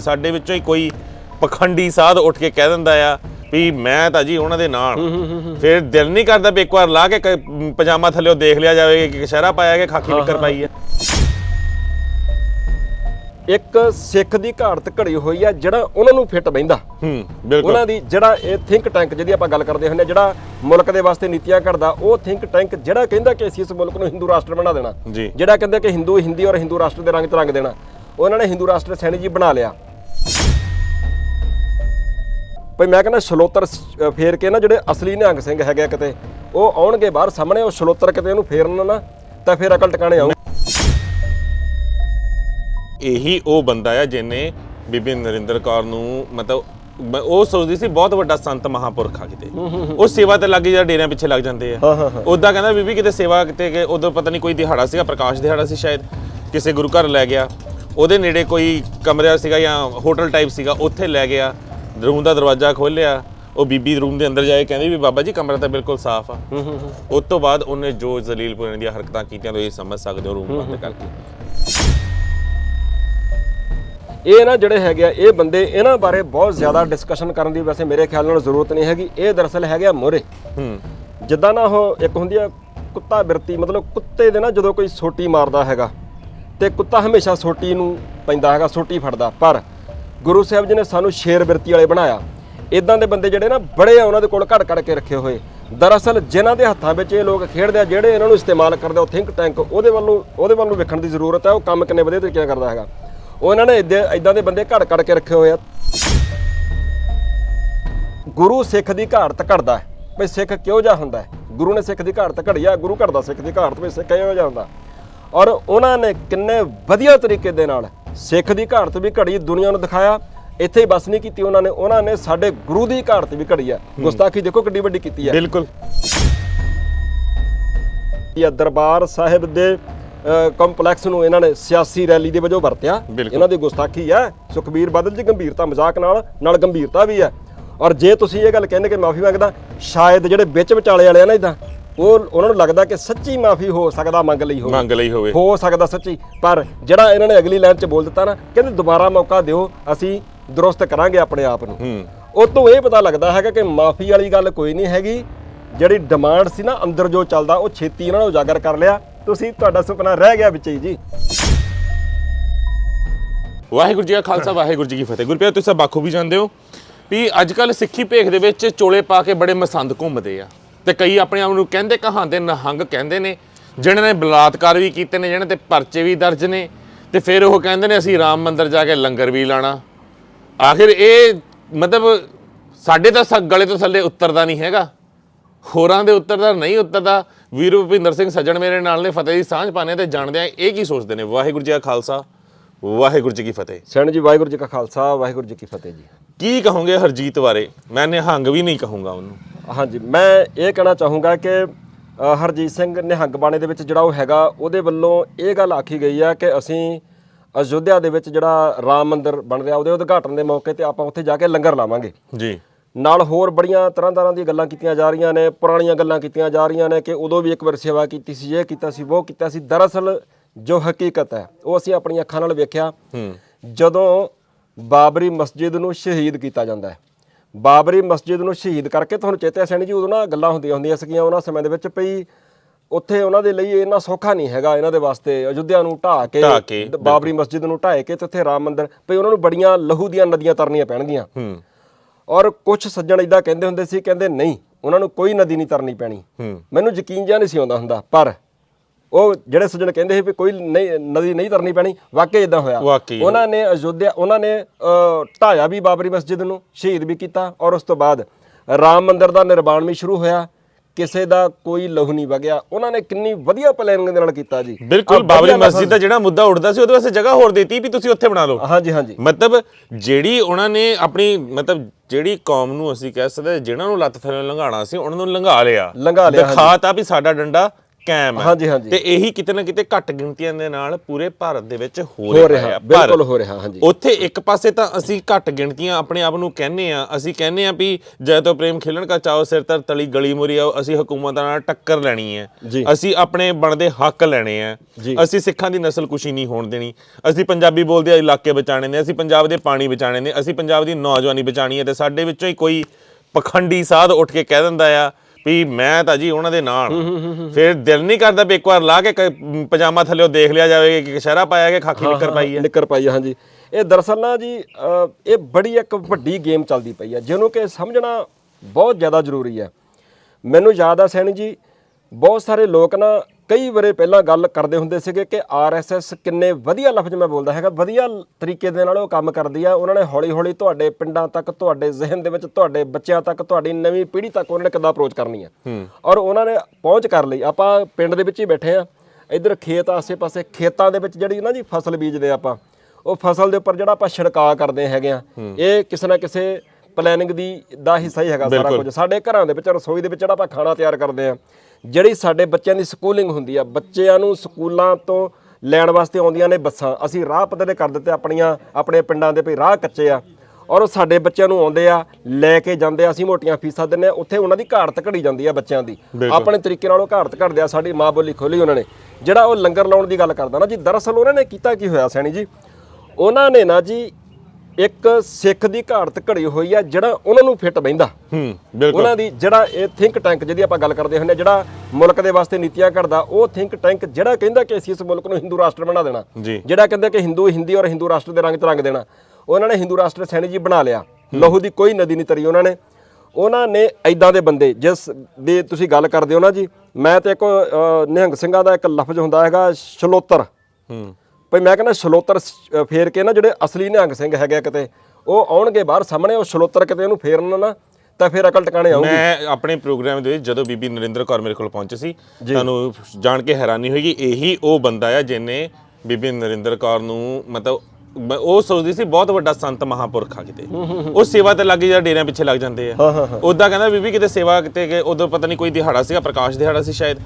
ਸਾਡੇ ਵਿੱਚੋਂ ਹੀ ਕੋਈ ਪਖੰਡੀ ਸਾਧ ਉੱਠ ਕੇ ਕਹਿ ਦਿੰਦਾ ਆ ਵੀ ਮੈਂ ਤਾਂ ਜੀ ਉਹਨਾਂ ਦੇ ਨਾਲ ਫਿਰ ਦਿਲ ਨਹੀਂ ਕਰਦਾ ਵੀ ਇੱਕ ਵਾਰ ਲਾ ਕੇ ਕ- ਪਜਾਮਾ ਥੱਲੇੋਂ ਦੇਖ ਲਿਆ ਜਾਵੇ ਕਿ ਸ਼ਹਿਰਾ ਪਾਇਆ ਕਿ ਖਾਕੀ ਨਿੱਕਰ ਪਾਈ ਹੈ ਇੱਕ ਸਿੱਖ ਦੀ ਘਾੜਤ ਘੜੀ ਹੋਈ ਆ ਜਿਹੜਾ ਉਹਨਾਂ ਨੂੰ ਫਿੱਟ ਬੈਂਦਾ ਹੂੰ ਬਿਲਕੁਲ। ਉਹਨਾਂ ਦੀ ਜਿਹੜਾ ਇਹ ਥਿੰਕ ਟੈਂਕ ਜਿਹਦੀ ਆਪਾਂ ਗੱਲ ਕਰਦੇ ਹੁੰਦੇ ਹਾਂ ਜਿਹੜਾ ਮੁਲਕ ਦੇ ਵਾਸਤੇ ਨੀਤੀਆਂ ਘੜਦਾ ਉਹ ਥਿੰਕ ਟੈਂਕ ਜਿਹੜਾ ਕਹਿੰਦਾ ਕਿ ਅਸੀਂ ਇਸ ਮੁਲਕ ਨੂੰ ਹਿੰਦੂ ਰਾਸ਼ਟਰ ਬਣਾ ਦੇਣਾ। ਜੀ। ਜਿਹੜਾ ਕਹਿੰਦੇ ਕਿ ਹਿੰਦੂ ਹਿੰਦੀ ਔਰ ਹਿੰਦੂ ਰਾਸ਼ਟਰ ਦੇ ਰੰਗ 'ਚ ਰੰਗ ਦੇਣਾ। ਉਹਨਾਂ ਨੇ ਹਿੰਦੂ ਰਾਸ਼ਟਰ ਸੈਣੀ ਜੀ ਬਣਾ ਲਿਆ। ਭਈ ਮੈਂ ਕਹਿੰਦਾ ਛਲੋਤਰ ਸ- ਅ, ਫੇਰ ਕੇ ਨਾ ਜਿਹੜੇ ਅਸਲੀ ਨਿਹੰਗ ਸਿੰਘ ਹੈਗੇ ਕਿਤੇ ਉਹ ਆਉਣਗੇ ਬਾਹਰ ਸਾਹਮਣੇ ਉਹ ਛਲੋਤਰ ਕਿਤੇ ਉਹਨੂੰ ਫੇਰਨ ਨਾ ਤਾਂ ਫੇਰ ਅਕਲ ਟਿਕਾਣੇ ਆਉ ਇਹੀ ਉਹ ਬੰਦਾ ਆ ਜਿਹਨੇ ਬੀਬੀ ਨਰਿੰਦਰ ਕੌਰ ਨੂੰ ਮਤਲਬ ਉਹ ਸੋਚਦੀ ਸੀ ਬਹੁਤ ਵੱਡਾ ਸੰਤ ਮਹਾਪੁਰਖ ਆ ਕਿਤੇ। ਉਹ ਸੇਵਾ ਤੇ ਲੱਗ ਜਾਂ ਡੇਰਿਆਂ ਪਿੱਛੇ ਲੱਗ ਜਾਂਦੇ ਆ। ਉਦਾਂ ਕਹਿੰਦਾ ਬੀਬੀ ਕਿਤੇ ਸੇਵਾ ਕਿਤੇ ਕਿ ਉਦੋਂ ਪਤਾ ਨਹੀਂ ਕੋਈ ਦਿਹਾੜਾ ਸੀਗਾ ਪ੍ਰਕਾਸ਼ ਦਿਹਾੜਾ ਸੀ ਸ਼ਾਇਦ ਕਿਸੇ ਗੁਰੂ ਘਰ ਲੈ ਗਿਆ। ਉਹਦੇ ਨੇੜੇ ਕੋਈ ਕਮਰਾ ਸੀਗਾ ਜਾਂ ਹੋਟਲ ਟਾਈਪ ਸੀਗਾ ਉੱਥੇ ਲੈ ਗਿਆ ਰੂਮ ਦਾ ਦਰਵਾਜ਼ਾ ਖੋਲ੍ਹਿਆ ਉਹ ਬੀਬੀ ਰੂਮ ਦੇ ਅੰਦਰ ਜਾਏ ਕਹਿੰਦੀ ਵੀ ਬਾਬਾ ਜੀ ਕਮਰਾ ਤਾਂ ਬਿਲਕੁਲ ਸਾਫ਼ ਆ। ਉਸ ਤੋਂ ਬਾਅਦ ਉਹਨੇ ਜੋ ਜ਼ਲੀਲਪੁਰ ਦੀਆਂ ਹਰਕਤਾਂ ਕੀਤੀਆਂ ਤੁਸੀਂ ਸਮਝ ਸਕਦੇ ਹੋ ਰੂਮ ਬੰਦ ਕਰਕੇ। ਇਹ ਨਾ ਜਿਹੜੇ ਹੈਗੇ ਆ ਇਹ ਬੰਦੇ ਇਹਨਾਂ ਬਾਰੇ ਬਹੁਤ ਜ਼ਿਆਦਾ ਡਿਸਕਸ਼ਨ ਕਰਨ ਦੀ ਵੈਸੇ ਮੇਰੇ ਖਿਆਲ ਨਾਲ ਜ਼ਰੂਰਤ ਨਹੀਂ ਹੈਗੀ। ਇਹ ਦਰਅਸਲ ਹੈਗੇ ਆ ਮੋਰੇ। ਹੂੰ। ਜਿੱਦਾਂ ਨਾ ਉਹ ਇੱਕ ਹੁੰਦੀ ਆ ਕੁੱਤਾ ਬਿਰਤੀ ਮਤਲਬ ਕੁੱਤੇ ਦੇ ਨਾ ਜਦੋਂ ਕੋਈ ਸੋਟੀ ਮਾਰਦਾ ਹੈਗਾ ਤੇ ਕੁੱਤਾ ਹਮੇਸ਼ਾ ਸੋਟੀ ਨੂੰ ਪੈਂਦਾ ਹੈਗਾ, ਸੋਟੀ ਫੜਦਾ। ਪਰ ਗੁਰੂ ਸਾਹਿਬ ਜੀ ਨੇ ਸਾਨੂੰ ਸ਼ੇਰ ਬਿਰਤੀ ਵਾਲੇ ਬਣਾਇਆ। ਇਦਾਂ ਦੇ ਬੰਦੇ ਜਿਹੜੇ ਨਾ, ਬੜੇ ਆ, ਉਹਨਾਂ ਦੇ ਕੋਲ ਘੜ ਘੜ ਕੇ ਰੱਖੇ ਹੋਏ। ਦਰਅਸਲ ਜਿਨ੍ਹਾਂ ਦੇ ਹੱਥਾਂ ਵਿੱਚ ਇਹ ਲੋਕ ਖੇਡਦੇ ਆ, ਜਿਹੜੇ ਇਹਨਾਂ ਨੂੰ ਇਸਤੇਮਾਲ ਕਰਦੇ ਉਹ ਥਿੰਕ ਟੈਂਕ ਉਹਦੇ ਵੱਲੋਂ ਉਹਦੇ ਵੱਲੋਂ ਵੇਖਣ ਦੀ ਜ਼ਰੂਰਤ ਹੈ ਉਹ ਕੰਮ ਕਿੰਨੇ ਵਧੀਆ ਤਰੀਕੇ ਨਾਲ ਕਰਦਾ ਹੈਗਾ। ਉਹ ਇਹਨਾਂ ਨੇ ਇਦਾਂ ਇਦਾਂ ਦੇ ਬੰਦੇ ਘੜ ਘੜ ਕੇ ਰੱਖੇ ਹੋਏ ਆ। ਗੁਰੂ ਸਿੱਖ ਦੀ ਘਾੜਤ ਘੜਦਾ ਹੈ। ਵੀ ਸਿੱਖ ਕਿਹੋ ਜਿਹਾ ਹੁੰਦਾ ਗੁਰੂ ਨੇ ਸਿੱਖ ਦੀ ਘਾੜਤ ਘੜਿਆ ਗੁਰੂ ਘੜਦਾ ਸਿੱਖ ਦੀ ਘਾੜਤ ਵੀ ਸਿੱਖ ਕਿਹੋ ਜਿਹਾ ਹੁੰਦਾ ਔਰ ਉਹਨਾਂ ਨੇ ਕਿੰਨੇ ਵਧੀਆ ਤਰੀਕੇ ਦੇ ਨਾਲ ਸਿੱਖ ਦੀ ਘਾੜਤ ਵੀ ਘੜੀ ਦੁਨੀਆ ਨੂੰ ਦਿਖਾਇਆ। ਇੱਥੇ ਹੀ ਬਸ ਨਹੀਂ ਕੀਤੀ ਉਹਨਾਂ ਨੇ ਉਹਨਾਂ ਨੇ ਸਾਡੇ ਗੁਰੂ ਦੀ ਘਾੜਤ ਵੀ ਘੜੀ ਹੈ। ਗੁਸਤਾਖੀ ਦੇਖੋ ਕਿੱਡੀ ਵੱਡੀ ਕੀਤੀ ਹੈ ਬਿਲਕੁਲ। ਇਹ ਦਰਬਾਰ ਸਾਹਿਬ ਦੇ ਕੰਪਲੈਕਸ ਨੂੰ ਇਹਨਾਂ ਨੇ ਸਿਆਸੀ ਰੈਲੀ ਦੇ ਵਜੋਂ ਵਰਤਿਆ। ਇਹਨਾਂ ਦੀ ਗੁਸਤਾਖੀ ਹੈ ਸੁਖਬੀਰ ਬਾਦਲ ਜੀ ਗੰਭੀਰਤਾ ਮਜ਼ਾਕ ਨਾਲ ਨਾਲ ਗੰਭੀਰਤਾ ਵੀ ਹੈ ਔਰ ਜੇ ਤੁਸੀਂ ਇਹ ਗੱਲ ਕਹਿੰਦੇ ਕਿ ਮਾਫੀ ਮੰਗਦਾ ਸ਼ਾਇਦ ਜਿਹੜੇ ਵਿੱਚ ਵਿਚਾਲੇ ਵਾਲੇ ਆ ਨਾ ਇਦਾਂ ਉਹ ਉਹਨਾਂ ਨੂੰ ਲੱਗਦਾ ਕਿ ਸੱਚੀ ਮਾਫੀ ਹੋ ਸਕਦਾ ਮੰਗ ਲਈ ਹੋਵੇ। ਮੰਗ ਲਈ ਹੋਵੇ। ਹੋ ਸਕਦਾ ਸੱਚੀ ਪਰ ਜਿਹੜਾ ਇਹਨਾਂ ਨੇ ਅਗਲੀ ਲਾਈਨ 'ਚ ਬੋਲ ਦਿੱਤਾ ਨਾ ਕਹਿੰਦੇ ਦੁਬਾਰਾ ਮੌਕਾ ਦਿਓ ਅਸੀਂ ਦਰੁਸਤ ਕਰਾਂਗੇ ਆਪਣੇ ਆਪ ਨੂੰ। ਹੂੰ। ਉਹ ਤੋਂ ਇਹ ਪਤਾ ਲੱਗਦਾ ਹੈਗਾ ਕਿ ਮਾਫੀ ਵਾਲੀ ਗੱਲ ਕੋਈ ਨਹੀਂ ਹੈਗੀ। ਜਿਹੜੀ ਡਿਮਾਂਡ ਸੀ ਨਾ ਅੰਦਰ ਜੋ ਚੱਲਦਾ ਉਹ ਛੇਤੀ ਇਹਨਾਂ ਨੇ ਉਜਾਗਰ ਕਰ ਲਿਆ। ਤੁਸੀਂ ਤੁਹਾਡਾ ਸੁਪਨਾ ਰਹਿ ਗਿਆ ਵਿੱਚ ਹੀ ਜੀ। ਵਾਹਿਗੁਰੂ ਜੀ ਕਾ ਖਾਲਸਾ ਵਾਹਿਗੁਰੂ ਜੀ ਕੀ ਫਤਿਹ। ਗੁਰਪ੍ਰੀਤ ਤੁਸੀਂ ਸਭ ਬਾਖੂ ਵੀ ਜਾਣਦੇ ਹੋ ਵੀ ਅੱਜ ਕੱਲ ਸਿੱਖੀ ਭੇਖ ਦੇ ਵਿੱਚ ਚੋਲੇ ਪਾ ਕੇ ਬੜੇ ਮਸੰਦ ਘੁੰਮਦੇ ਆ। ਤੇ ਕਈ ਆਪਣੇ ਆਪ ਨੂੰ ਕਹਿੰਦੇ ਕਹਾਂਦੇ ਨਹੰਗ ਕਹਿੰਦੇ ਨੇ ਜਿਨ੍ਹਾਂ ਨੇ ਬਲਾਤਕਾਰ ਵੀ ਕੀਤੇ ਨੇ, ਜਿਹਨਾਂ ਤੇ ਪਰਚੇ ਵੀ ਦਰਜ ਨੇ, ਤੇ ਫਿਰ ਉਹ ਕਹਿੰਦੇ ਨੇ ਅਸੀਂ ਰਾਮ ਮੰਦਿਰ ਜਾ ਕੇ ਲੰਗਰ ਵੀ ਲਾਣਾ। ਆਖਿਰ ਇਹ ਮਤਲਬ ਸਾਡੇ ਤਾਂ ਸ- ਗਲੇ ਤੋਂ ਥੱਲੇ ਉੱਤਰਦਾ ਨਹੀਂ ਹੈਗਾ। ਹੋਰਾਂ ਦੇ ਉੱਤਰਦਾ ਨਹੀਂ ਉੱਤਰਦਾ। ਵੀਰ ਭੁਪਿੰਦਰ ਸਿੰਘ ਸੱਜਣ ਮੇਰੇ ਨਾਲ ਨੇ, ਫਤਿਹ ਦੀ ਸਾਂਝ ਪਾਣੇ ਤੇ ਜਾਣਦੇ ਆ, ਇਹ ਕੀ ਸੋਚਦੇ ਨੇ? ਵਾਹਿਗੁਰੂ ਜੀ ਕਾ ਖਾਲਸਾ। ਵਾਹਿਗੁਰੂ ਜੀ ਕੀ ਫਤਿਹ। ਸੈਣ ਜੀ ਵਾਹਿਗੁਰੂ ਜੀ ਕਾ ਖਾਲਸਾ ਵਾਹਿਗੁਰੂ ਜੀ ਕੀ ਫਤਿਹ ਜੀ। ਕੀ ਕਹੋਗੇ ਹਰਜੀਤ ਬਾਰੇ? ਮੈਂ ਨਿਹੰਗ ਵੀ ਨਹੀਂ ਕਹੂੰਗਾ ਉਹਨੂੰ। ਹਾਂਜੀ ਮੈਂ ਇਹ ਕਹਿਣਾ ਚਾਹੂੰਗਾ ਕਿ ਹਰਜੀਤ ਸਿੰਘ ਨਿਹੰਗ ਬਾਣੇ ਦੇ ਵਿੱਚ ਜਿਹੜਾ ਉਹ ਹੈਗਾ ਉਹਦੇ ਵੱਲੋਂ ਇਹ ਗੱਲ ਆਖੀ ਗਈ ਹੈ ਕਿ ਅਸੀਂ ਅਯੁੱਧਿਆ ਦੇ ਵਿੱਚ ਜਿਹੜਾ ਰਾਮ ਮੰਦਿਰ ਬਣ ਰਿਹਾ ਉਹਦੇ ਉਦਘਾਟਨ ਦੇ ਮੌਕੇ ਤੇ ਆਪਾਂ ਉੱਥੇ ਜਾ ਕੇ ਲੰਗਰ ਲਾਵਾਂਗੇ। ਜੀ। ਨਾਲ ਹੋਰ ਬੜੀਆਂ ਤਰ੍ਹਾਂ ਤਰ੍ਹਾਂ ਦੀਆਂ ਗੱਲਾਂ ਕੀਤੀਆਂ ਜਾ ਰਹੀਆਂ ਨੇ ਪੁਰਾਣੀਆਂ ਗੱਲਾਂ ਕੀਤੀਆਂ ਜਾ ਰਹੀਆਂ ਨੇ ਕਿ ਉਦੋਂ ਵੀ ਇੱਕ ਵਾਰ ਸੇਵਾ ਕੀਤੀ ਸੀ ਇਹ ਕੀਤਾ ਸੀ ਉਹ ਕੀਤਾ ਸੀ। ਦਰਅਸਲ ਜੋ ਹਕੀਕਤ ਹੈ ਉਹ ਅਸੀਂ ਆਪਣੀਆਂ ਅੱਖਾਂ ਨਾਲ ਵੇਖਿਆ। ਜਦੋਂ ਬਾਬਰੀ ਮਸਜਿਦ ਨੂੰ ਸ਼ਹੀਦ ਕੀਤਾ ਜਾਂਦਾ ਹੈ ਬਾਬਰੀ ਮਸਜਿਦ ਨੂੰ ਸ਼ਹੀਦ ਕਰਕੇ ਤੁਹਾਨੂੰ ਚੇਤੇ ਸੈਣੀ ਜੀ ਉਦੋਂ ਨਾ ਗੱਲਾਂ ਹੁੰਦੀਆਂ ਹੁੰਦੀਆਂ ਸੀਗੀਆਂ ਉਹਨਾਂ ਸਮੇਂ ਦੇ ਵਿੱਚ ਪਈ ਉੱਥੇ ਉਹਨਾਂ ਦੇ ਲਈ ਇੰਨਾ ਸੌਖਾ ਨਹੀਂ ਹੈਗਾ ਇਹਨਾਂ ਦੇ ਵਾਸਤੇ ਅਯੁੱਧਿਆ ਨੂੰ ਢਾਹ ਕੇ ਬਾਬਰੀ ਮਸਜਿਦ ਨੂੰ ਢਾਹ ਕੇ ਤੇ ਉੱਥੇ ਰਾਮ ਮੰਦਿਰ ਭਈ ਉਹਨਾਂ ਨੂੰ ਬੜੀਆਂ ਲਹੂ ਦੀਆਂ ਨਦੀਆਂ ਤਰਨੀਆਂ ਪੈਣਗੀਆਂ। ਔਰ ਕੁਝ ਸੱਜਣ ਇਦਾਂ ਕਹਿੰਦੇ ਹੁੰਦੇ ਸੀ ਕਹਿੰਦੇ ਨਹੀਂ ਉਹਨਾਂ ਨੂੰ ਕੋਈ ਨਦੀ ਨਹੀਂ ਤਰਨੀ ਪੈਣੀ। ਮੈਨੂੰ ਯਕੀਨ ਜਿਹਾ ਨਹੀਂ ਸੀ ਆਉਂਦਾ ਹੁੰਦਾ ਪਰ ਉਹ ਜਿਹੜੇ ਸੱਜਣ ਕਹਿੰਦੇ ਸੀ ਵੀ ਕੋਈ ਨਹੀਂ ਨਦੀ ਨਹੀਂ ਤਰਨੀ ਪੈਣੀ ਵਾਕਈ ਇਦਾਂ ਹੋਇਆ। ਵਾਕਈ। ਉਹਨਾਂ ਨੇ ਅਯੁੱਧਿਆ ਉਹਨਾਂ ਨੇ ਅ, ਢਾਇਆ ਵੀ ਬਾਬਰੀ ਮਸਜਿਦ ਨੂੰ ਸ਼ਹੀਦ ਵੀ ਕੀਤਾ ਔਰ ਉਸ ਤੋਂ ਬਾਅਦ ਰਾਮ ਮੰਦਿਰ ਦਾ ਨਿਰਮਾਣ ਵੀ ਸ਼ੁਰੂ ਹੋਇਆ। ਕਿਸੇ ਦਾ ਕੋਈ ਲਹੂ ਨਹੀਂ ਵਗਿਆ। ਉਹਨਾਂ ਨੇ ਕਿੰਨੀ ਵਧੀਆ ਪਲੈਨਿੰਗ ਦੇ ਨਾਲ ਕੀਤਾ ਜੀ। ਬਿਲਕੁਲ ਆਹ ਬਾਬਰੀ ਵਧੀਆ ਮਸਜਿਦ ਦਾ ਜਿਹੜਾ ਮੁੱਦਾ ਉੱਠਦਾ ਸੀ ਉਹਦੇ ਵਾਸਤੇ ਜਗ੍ਹਾ ਹੋਰ ਦਿੱਤੀ ਵੀ ਤੁਸੀਂ ਉੱਥੇ ਬਣਾ ਲਓ। ਹਾਂਜੀ ਹਾਂਜੀ। ਮਤਲਬ ਜਿਹੜੀ ਉਹਨਾਂ ਨੇ ਆਪਣੀ ਮਤਲਬ ਜਿਹੜੀ ਕੌਮ ਨੂੰ ਅਸੀਂ ਕਹਿ ਸਕਦੇ ਜਿਹਨਾਂ ਨੂੰ ਲੱਤ ਥੱਲੇ ਲੰਘਾਣਾ ਸੀ ਉਹਨਾਂ ਨੂੰ ਲੰਘਾ ਲਿਆ। ਲੰਘਾ ਲਿਆ, ਦਿਖਾਤਾ ਵੀ ਸਾਡਾ ਡੰਡਾ ਕਾਇਮ ਹੈ। ਹਾਂਜੀ, ਹਾਂਜੀ। ਤੇ ਇਹੀ ਕਿਤੇ ਨਾ ਕਿਤੇ ਘੱਟ ਗਿਣਤੀਆਂ ਦੇ ਨਾਲ ਪੂਰੇ ਭਾਰਤ ਦੇ ਵਿੱਚ ਹੋ ਰਿਹਾ ਹੈ। ਬਿਲਕੁਲ ਹੋ ਰਿਹਾ ਹਾਂਜੀ। ਉੱਥੇ ਇੱਕ ਪਾਸੇ ਤਾਂ ਅਸੀਂ ਘੱਟ ਗਿਣਤੀਆਂ ਆਪਣੇ ਆਪ ਨੂੰ ਕਹਿੰਨੇ ਆ ਅਸੀਂ ਕਹਿੰਨੇ ਆ ਵੀ ਜੈ ਤੋਂ ਪ੍ਰੇਮ ਖੇਲਣ ਕਾ ਚਾਓ ਸਿਰ ਤਰ ਤਲੀ ਗਲੀ ਮੁਰੀ ਆਓ। ਅਸੀਂ ਹਕੂਮਤਾਂ ਨਾਲ ਟੱਕਰ ਲੈਣੀ ਹੈ। ਅਸੀਂ ਆਪਣੇ ਬਣਦੇ ਹੱਕ ਲੈਣੇ ਆ। ਅਸੀਂ ਸਿੱਖਾਂ ਦੀ ਨਸਲ ਕੁਸ਼ੀ ਨਹੀਂ ਹੋਣ ਦੇਣੀ। ਅਸੀਂ ਪੰਜਾਬੀ ਬੋਲਦੇ ਇਲਾਕੇ ਬਚਾਣੇ ਨੇ। ਅਸੀਂ ਪੰਜਾਬ ਦੇ ਪਾਣੀ ਬਚਾਣੇ ਨੇ। ਅਸੀਂ ਪੰਜਾਬ ਦੀ ਨੌਜਵਾਨੀ ਬਚਾਣੀ ਹੈ ਤੇ ਸਾਡੇ ਵਿੱਚੋਂ ਹੀ ਕੋਈ ਪਖੰਡੀ ਸਾਧ ਉੱਠ ਕੇ ਕਹਿ ਦਿੰਦਾ ਆ ਵੀ ਮੈਂ ਤਾਂ ਜੀ ਉਹਨਾਂ ਦੇ ਨਾਲ ਫਿਰ ਦਿਲ ਨਹੀਂ ਕਰਦਾ ਵੀ ਇੱਕ ਵਾਰ ਲਾ ਕੇ ਪਜਾਮਾ ਥੱਲੇ ਦੇਖ ਲਿਆ ਜਾਵੇ ਕਿ ਸ਼ਹਿਰਾ ਪਾਇਆ ਕਿ ਖਾਕੀ ਨਿੱਕਰ ਪਾਈ ਹੈ। ਨਿੱਕਰ ਪਾਈ ਹੈ ਹਾਂਜੀ। ਇਹ ਦਰਅਸਲ ਨਾ ਜੀ ਇਹ ਬੜੀ ਇੱਕ ਵੱਡੀ ਗੇਮ ਚੱਲਦੀ ਪਈ ਹੈ ਜਿਹਨੂੰ ਕਿ ਸਮਝਣਾ ਬਹੁਤ ਜ਼ਿਆਦਾ ਜ਼ਰੂਰੀ ਹੈ। ਮੈਨੂੰ ਯਾਦ ਆ ਸੈਣੀ ਜੀ ਬਹੁਤ ਸਾਰੇ ਲੋਕ ਨਾ ਕਈ ਵਾਰੇ ਪਹਿਲਾਂ ਗੱਲ ਕਰਦੇ ਹੁੰਦੇ ਸੀਗੇ ਕਿ ਆਰਐਸਐਸ ਕਿੰਨੇ ਵਧੀਆ ਲਫ਼ਜ਼ ਮੈਂ ਬੋਲਦਾ ਹੈਗਾ ਵਧੀਆ ਤਰੀਕੇ ਦੇ ਨਾਲ ਉਹ ਕੰਮ ਕਰਦੀ ਆ ਉਹਨਾਂ ਨੇ ਹੌਲੀ ਹੌਲੀ ਤੁਹਾਡੇ ਪਿੰਡਾਂ ਤੱਕ ਤੁਹਾਡੇ ਜ਼ਿਹਨ ਦੇ ਵਿੱਚ ਤੁਹਾਡੇ ਬੱਚਿਆਂ ਤੱਕ ਤੁਹਾਡੀ ਨਵੀਂ ਪੀੜ੍ਹੀ ਤੱਕ ਉਹਨਾਂ ਨੇ ਕਿੱਦਾਂ ਅਪਰੋਚ ਕਰਨੀ ਹੈ। ਔਰ ਉਹਨਾਂ ਨੇ ਪਹੁੰਚ ਕਰ ਲਈ। ਆਪਾਂ ਪਿੰਡ ਦੇ ਵਿੱਚ ਹੀ ਬੈਠੇ ਆ। ਇਧਰ ਖੇਤ ਆਸੇ-ਪਾਸੇ ਖੇਤਾਂ ਦੇ ਵਿੱਚ ਜਿਹੜੀ ਨਾ ਜੀ ਫਸਲ ਬੀਜਦੇ ਆਪਾਂ ਉਹ ਫਸਲ ਦੇ ਉੱਪਰ ਜਿਹੜਾ ਆਪਾਂ ਛਿੜਕਾਅ ਕਰਦੇ ਹੈਗੇ ਆ ਇਹ ਕਿਸੇ ਨਾ ਕਿਸੇ ਪਲੈਨਿੰਗ ਦੀ ਦਾ ਹਿੱਸਾ ਹੀ ਹੈਗਾ ਸਾਰਾ ਕੁਝ। ਸਾਡੇ ਘਰਾਂ ਦੇ ਵਿੱਚ ਰਸੋਈ ਦੇ ਵਿੱਚ ਜਿਹੜਾ ਆਪਾਂ ਖਾਣਾ ਤਿਆਰ ਕਰਦੇ ਆ ਜਿਹੜੀ ਸਾਡੇ ਬੱਚਿਆਂ ਦੀ ਸਕੂਲਿੰਗ ਹੁੰਦੀ ਆ ਬੱਚਿਆਂ ਨੂੰ ਸਕੂਲਾਂ ਤੋਂ ਲੈਣ ਵਾਸਤੇ ਆਉਂਦੀਆਂ ਨੇ ਬੱਸਾਂ। ਅਸੀਂ ਰਾਹ ਪੱਧਰੇ ਕਰ ਦਿੱਤੇ ਆਪਣੀਆਂ ਆਪਣੇ ਪਿੰਡਾਂ ਦੇ ਭਈ ਰਾਹ ਕੱਚੇ ਆ। ਔਰ ਉਹ ਸਾਡੇ ਬੱਚਿਆਂ ਨੂੰ ਆਉਂਦੇ ਆ ਲੈ ਕੇ ਜਾਂਦੇ ਆ ਅਸੀਂ ਮੋਟੀਆਂ ਫੀਸਾਂ ਦਿੰਨੇ ਆ। ਉੱਥੇ ਉਹਨਾਂ ਦੀ ਘਾੜਤ ਘੜੀ ਜਾਂਦੀ ਆ ਬੱਚਿਆਂ ਦੀ। ਆਪਣੇ ਤਰੀਕੇ ਨਾਲ ਉਹ ਘਾੜਤ ਘੜਦੇ ਆ ਸਾਡੀ ਮਾਂ ਬੋਲੀ ਖੋਲੀ ਉਹਨਾਂ ਨੇ। ਜਿਹੜਾ ਉਹ ਲੰਗਰ ਲਾਉਣ ਦੀ ਗੱਲ ਕਰਦਾ ਨਾ ਜੀ ਦਰਅਸਲ ਉਹਨਾਂ ਨੇ ਕੀਤਾ ਕੀ ਹੋਇਆ ਸੈਣੀ ਜੀ? ਉਹਨਾਂ ਨੇ ਨਾ ਜੀ ਇੱਕ ਸਿੱਖ ਦੀ ਘਾੜਤ ਘੜੀ ਹੋਈ ਆ ਜਿਹੜਾ ਉਹਨਾਂ ਨੂੰ ਫਿੱਟ ਬਹਿੰਦਾ। ਹੂੰ ਬਿਲਕੁਲ। ਉਹਨਾਂ ਦੀ ਜਿਹੜਾ ਇਹ ਥਿੰਕ ਟੈਂਕ ਜਿਹਦੀ ਆਪਾਂ ਗੱਲ ਕਰਦੇ ਹੁੰਦੇ ਜਿਹੜਾ ਮੁਲਕ ਦੇ ਵਾਸਤੇ ਨੀਤੀਆਂ ਘੜਦਾ ਉਹ ਥਿੰਕ ਟੈਂਕ ਜਿਹੜਾ ਕਹਿੰਦਾ ਕਿ ਅਸੀਂ ਇਸ ਮੁਲਕ ਨੂੰ ਹਿੰਦੂ ਰਾਸ਼ਟਰ ਬਣਾ ਦੇਣਾ। ਜਿਹੜਾ ਕਹਿੰਦਾ ਕਿ ਹਿੰਦੂ ਹਿੰਦੀ ਔਰ ਹਿੰਦੂ ਰਾਸ਼ਟਰ ਦੇ ਰੰਗ 'ਚ ਰੰਗ ਦੇਣਾ। ਉਹਨਾਂ ਨੇ ਹਿੰਦੂ ਰਾਸ਼ਟਰ ਸੈਣੀ ਜੀ ਬਣਾ ਲਿਆ। ਲਹੂ ਦੀ ਕੋਈ ਨਦੀ ਨਹੀਂ ਤਰੀ ਉਹਨਾਂ ਨੇ। ਉਹਨਾਂ ਨੇ ਐਦਾਂ ਦੇ ਬੰਦੇ ਜਿਸ ਦੀ ਤੁਸੀਂ ਗੱਲ ਕਰਦੇ ਹੋ ਨਾ ਜੀ ਮੈਂ ਤੇ ਇੱਕ ਨਿਹੰਗ ਸਿੰਘਾਂ ਦਾ ਇੱਕ ਲਫ਼ਜ਼ ਹੁੰਦਾ ਹੈਗਾ ਸ਼ਲੋਤਰ। ਹੂੰ। ਭਈ ਮੈਂ ਕਹਿੰਦਾ ਸ਼ਲੋਤਰ ਫੇਰ ਕੇ ਨਾ ਜਿਹੜੇ ਅਸਲੀ ਨਿਹੰਗ ਸਿੰਘ ਹੈਗੇ ਆ ਕਿਤੇ ਉਹ ਆਉਣਗੇ ਬਾਹਰ ਸਾਹਮਣੇ ਉਹ ਸ਼ਲੋਤਰ ਕਿਤੇ ਉਹਨੂੰ ਫੇਰਨ ਨਾ ਤਾਂ ਫਿਰ ਅਕਲ ਟਿਕਾਣੇ ਆਊਗੀ। ਮੈਂ ਆਪਣੇ ਪ੍ਰੋਗਰਾਮ ਦੇ ਵਿੱਚ ਜਦੋਂ ਬੀਬੀ ਨਰਿੰਦਰ ਕੌਰ ਮੇਰੇ ਕੋਲ ਪਹੁੰਚੇ ਸੀ ਤੁਹਾਨੂੰ ਜਾਣ ਕੇ ਹੈਰਾਨੀ ਹੋਏਗੀ ਇਹੀ ਉਹ ਬੰਦਾ ਆ ਜਿਹਨੇ ਬੀਬੀ ਨਰਿੰਦਰ ਕੌਰ ਨੂੰ ਮਤਲਬ ਬ- ਉਹ ਸੋਚਦੀ ਸੀ ਬਹੁਤ ਵੱਡਾ ਸੰਤ ਮਹਾਪੁਰਖ ਆ ਕਿਤੇ। ਉਹ ਸੇਵਾ ਤੇ ਲੱਗ ਜਾਂ ਡੇਰਿਆਂ ਪਿੱਛੇ ਲੱਗ ਜਾਂਦੇ ਆ। ਉਦਾਂ ਕਹਿੰਦਾ ਬੀਬੀ ਕਿਤੇ ਸੇਵਾ ਕਿਤੇ ਕਿ ਉਦੋਂ ਪਤਾ ਨਹੀਂ ਕੋਈ ਦਿਹਾੜਾ ਸੀਗਾ ਪ੍ਰਕਾਸ਼ ਦਿਹਾੜਾ ਸੀ ਸ਼ਾਇਦ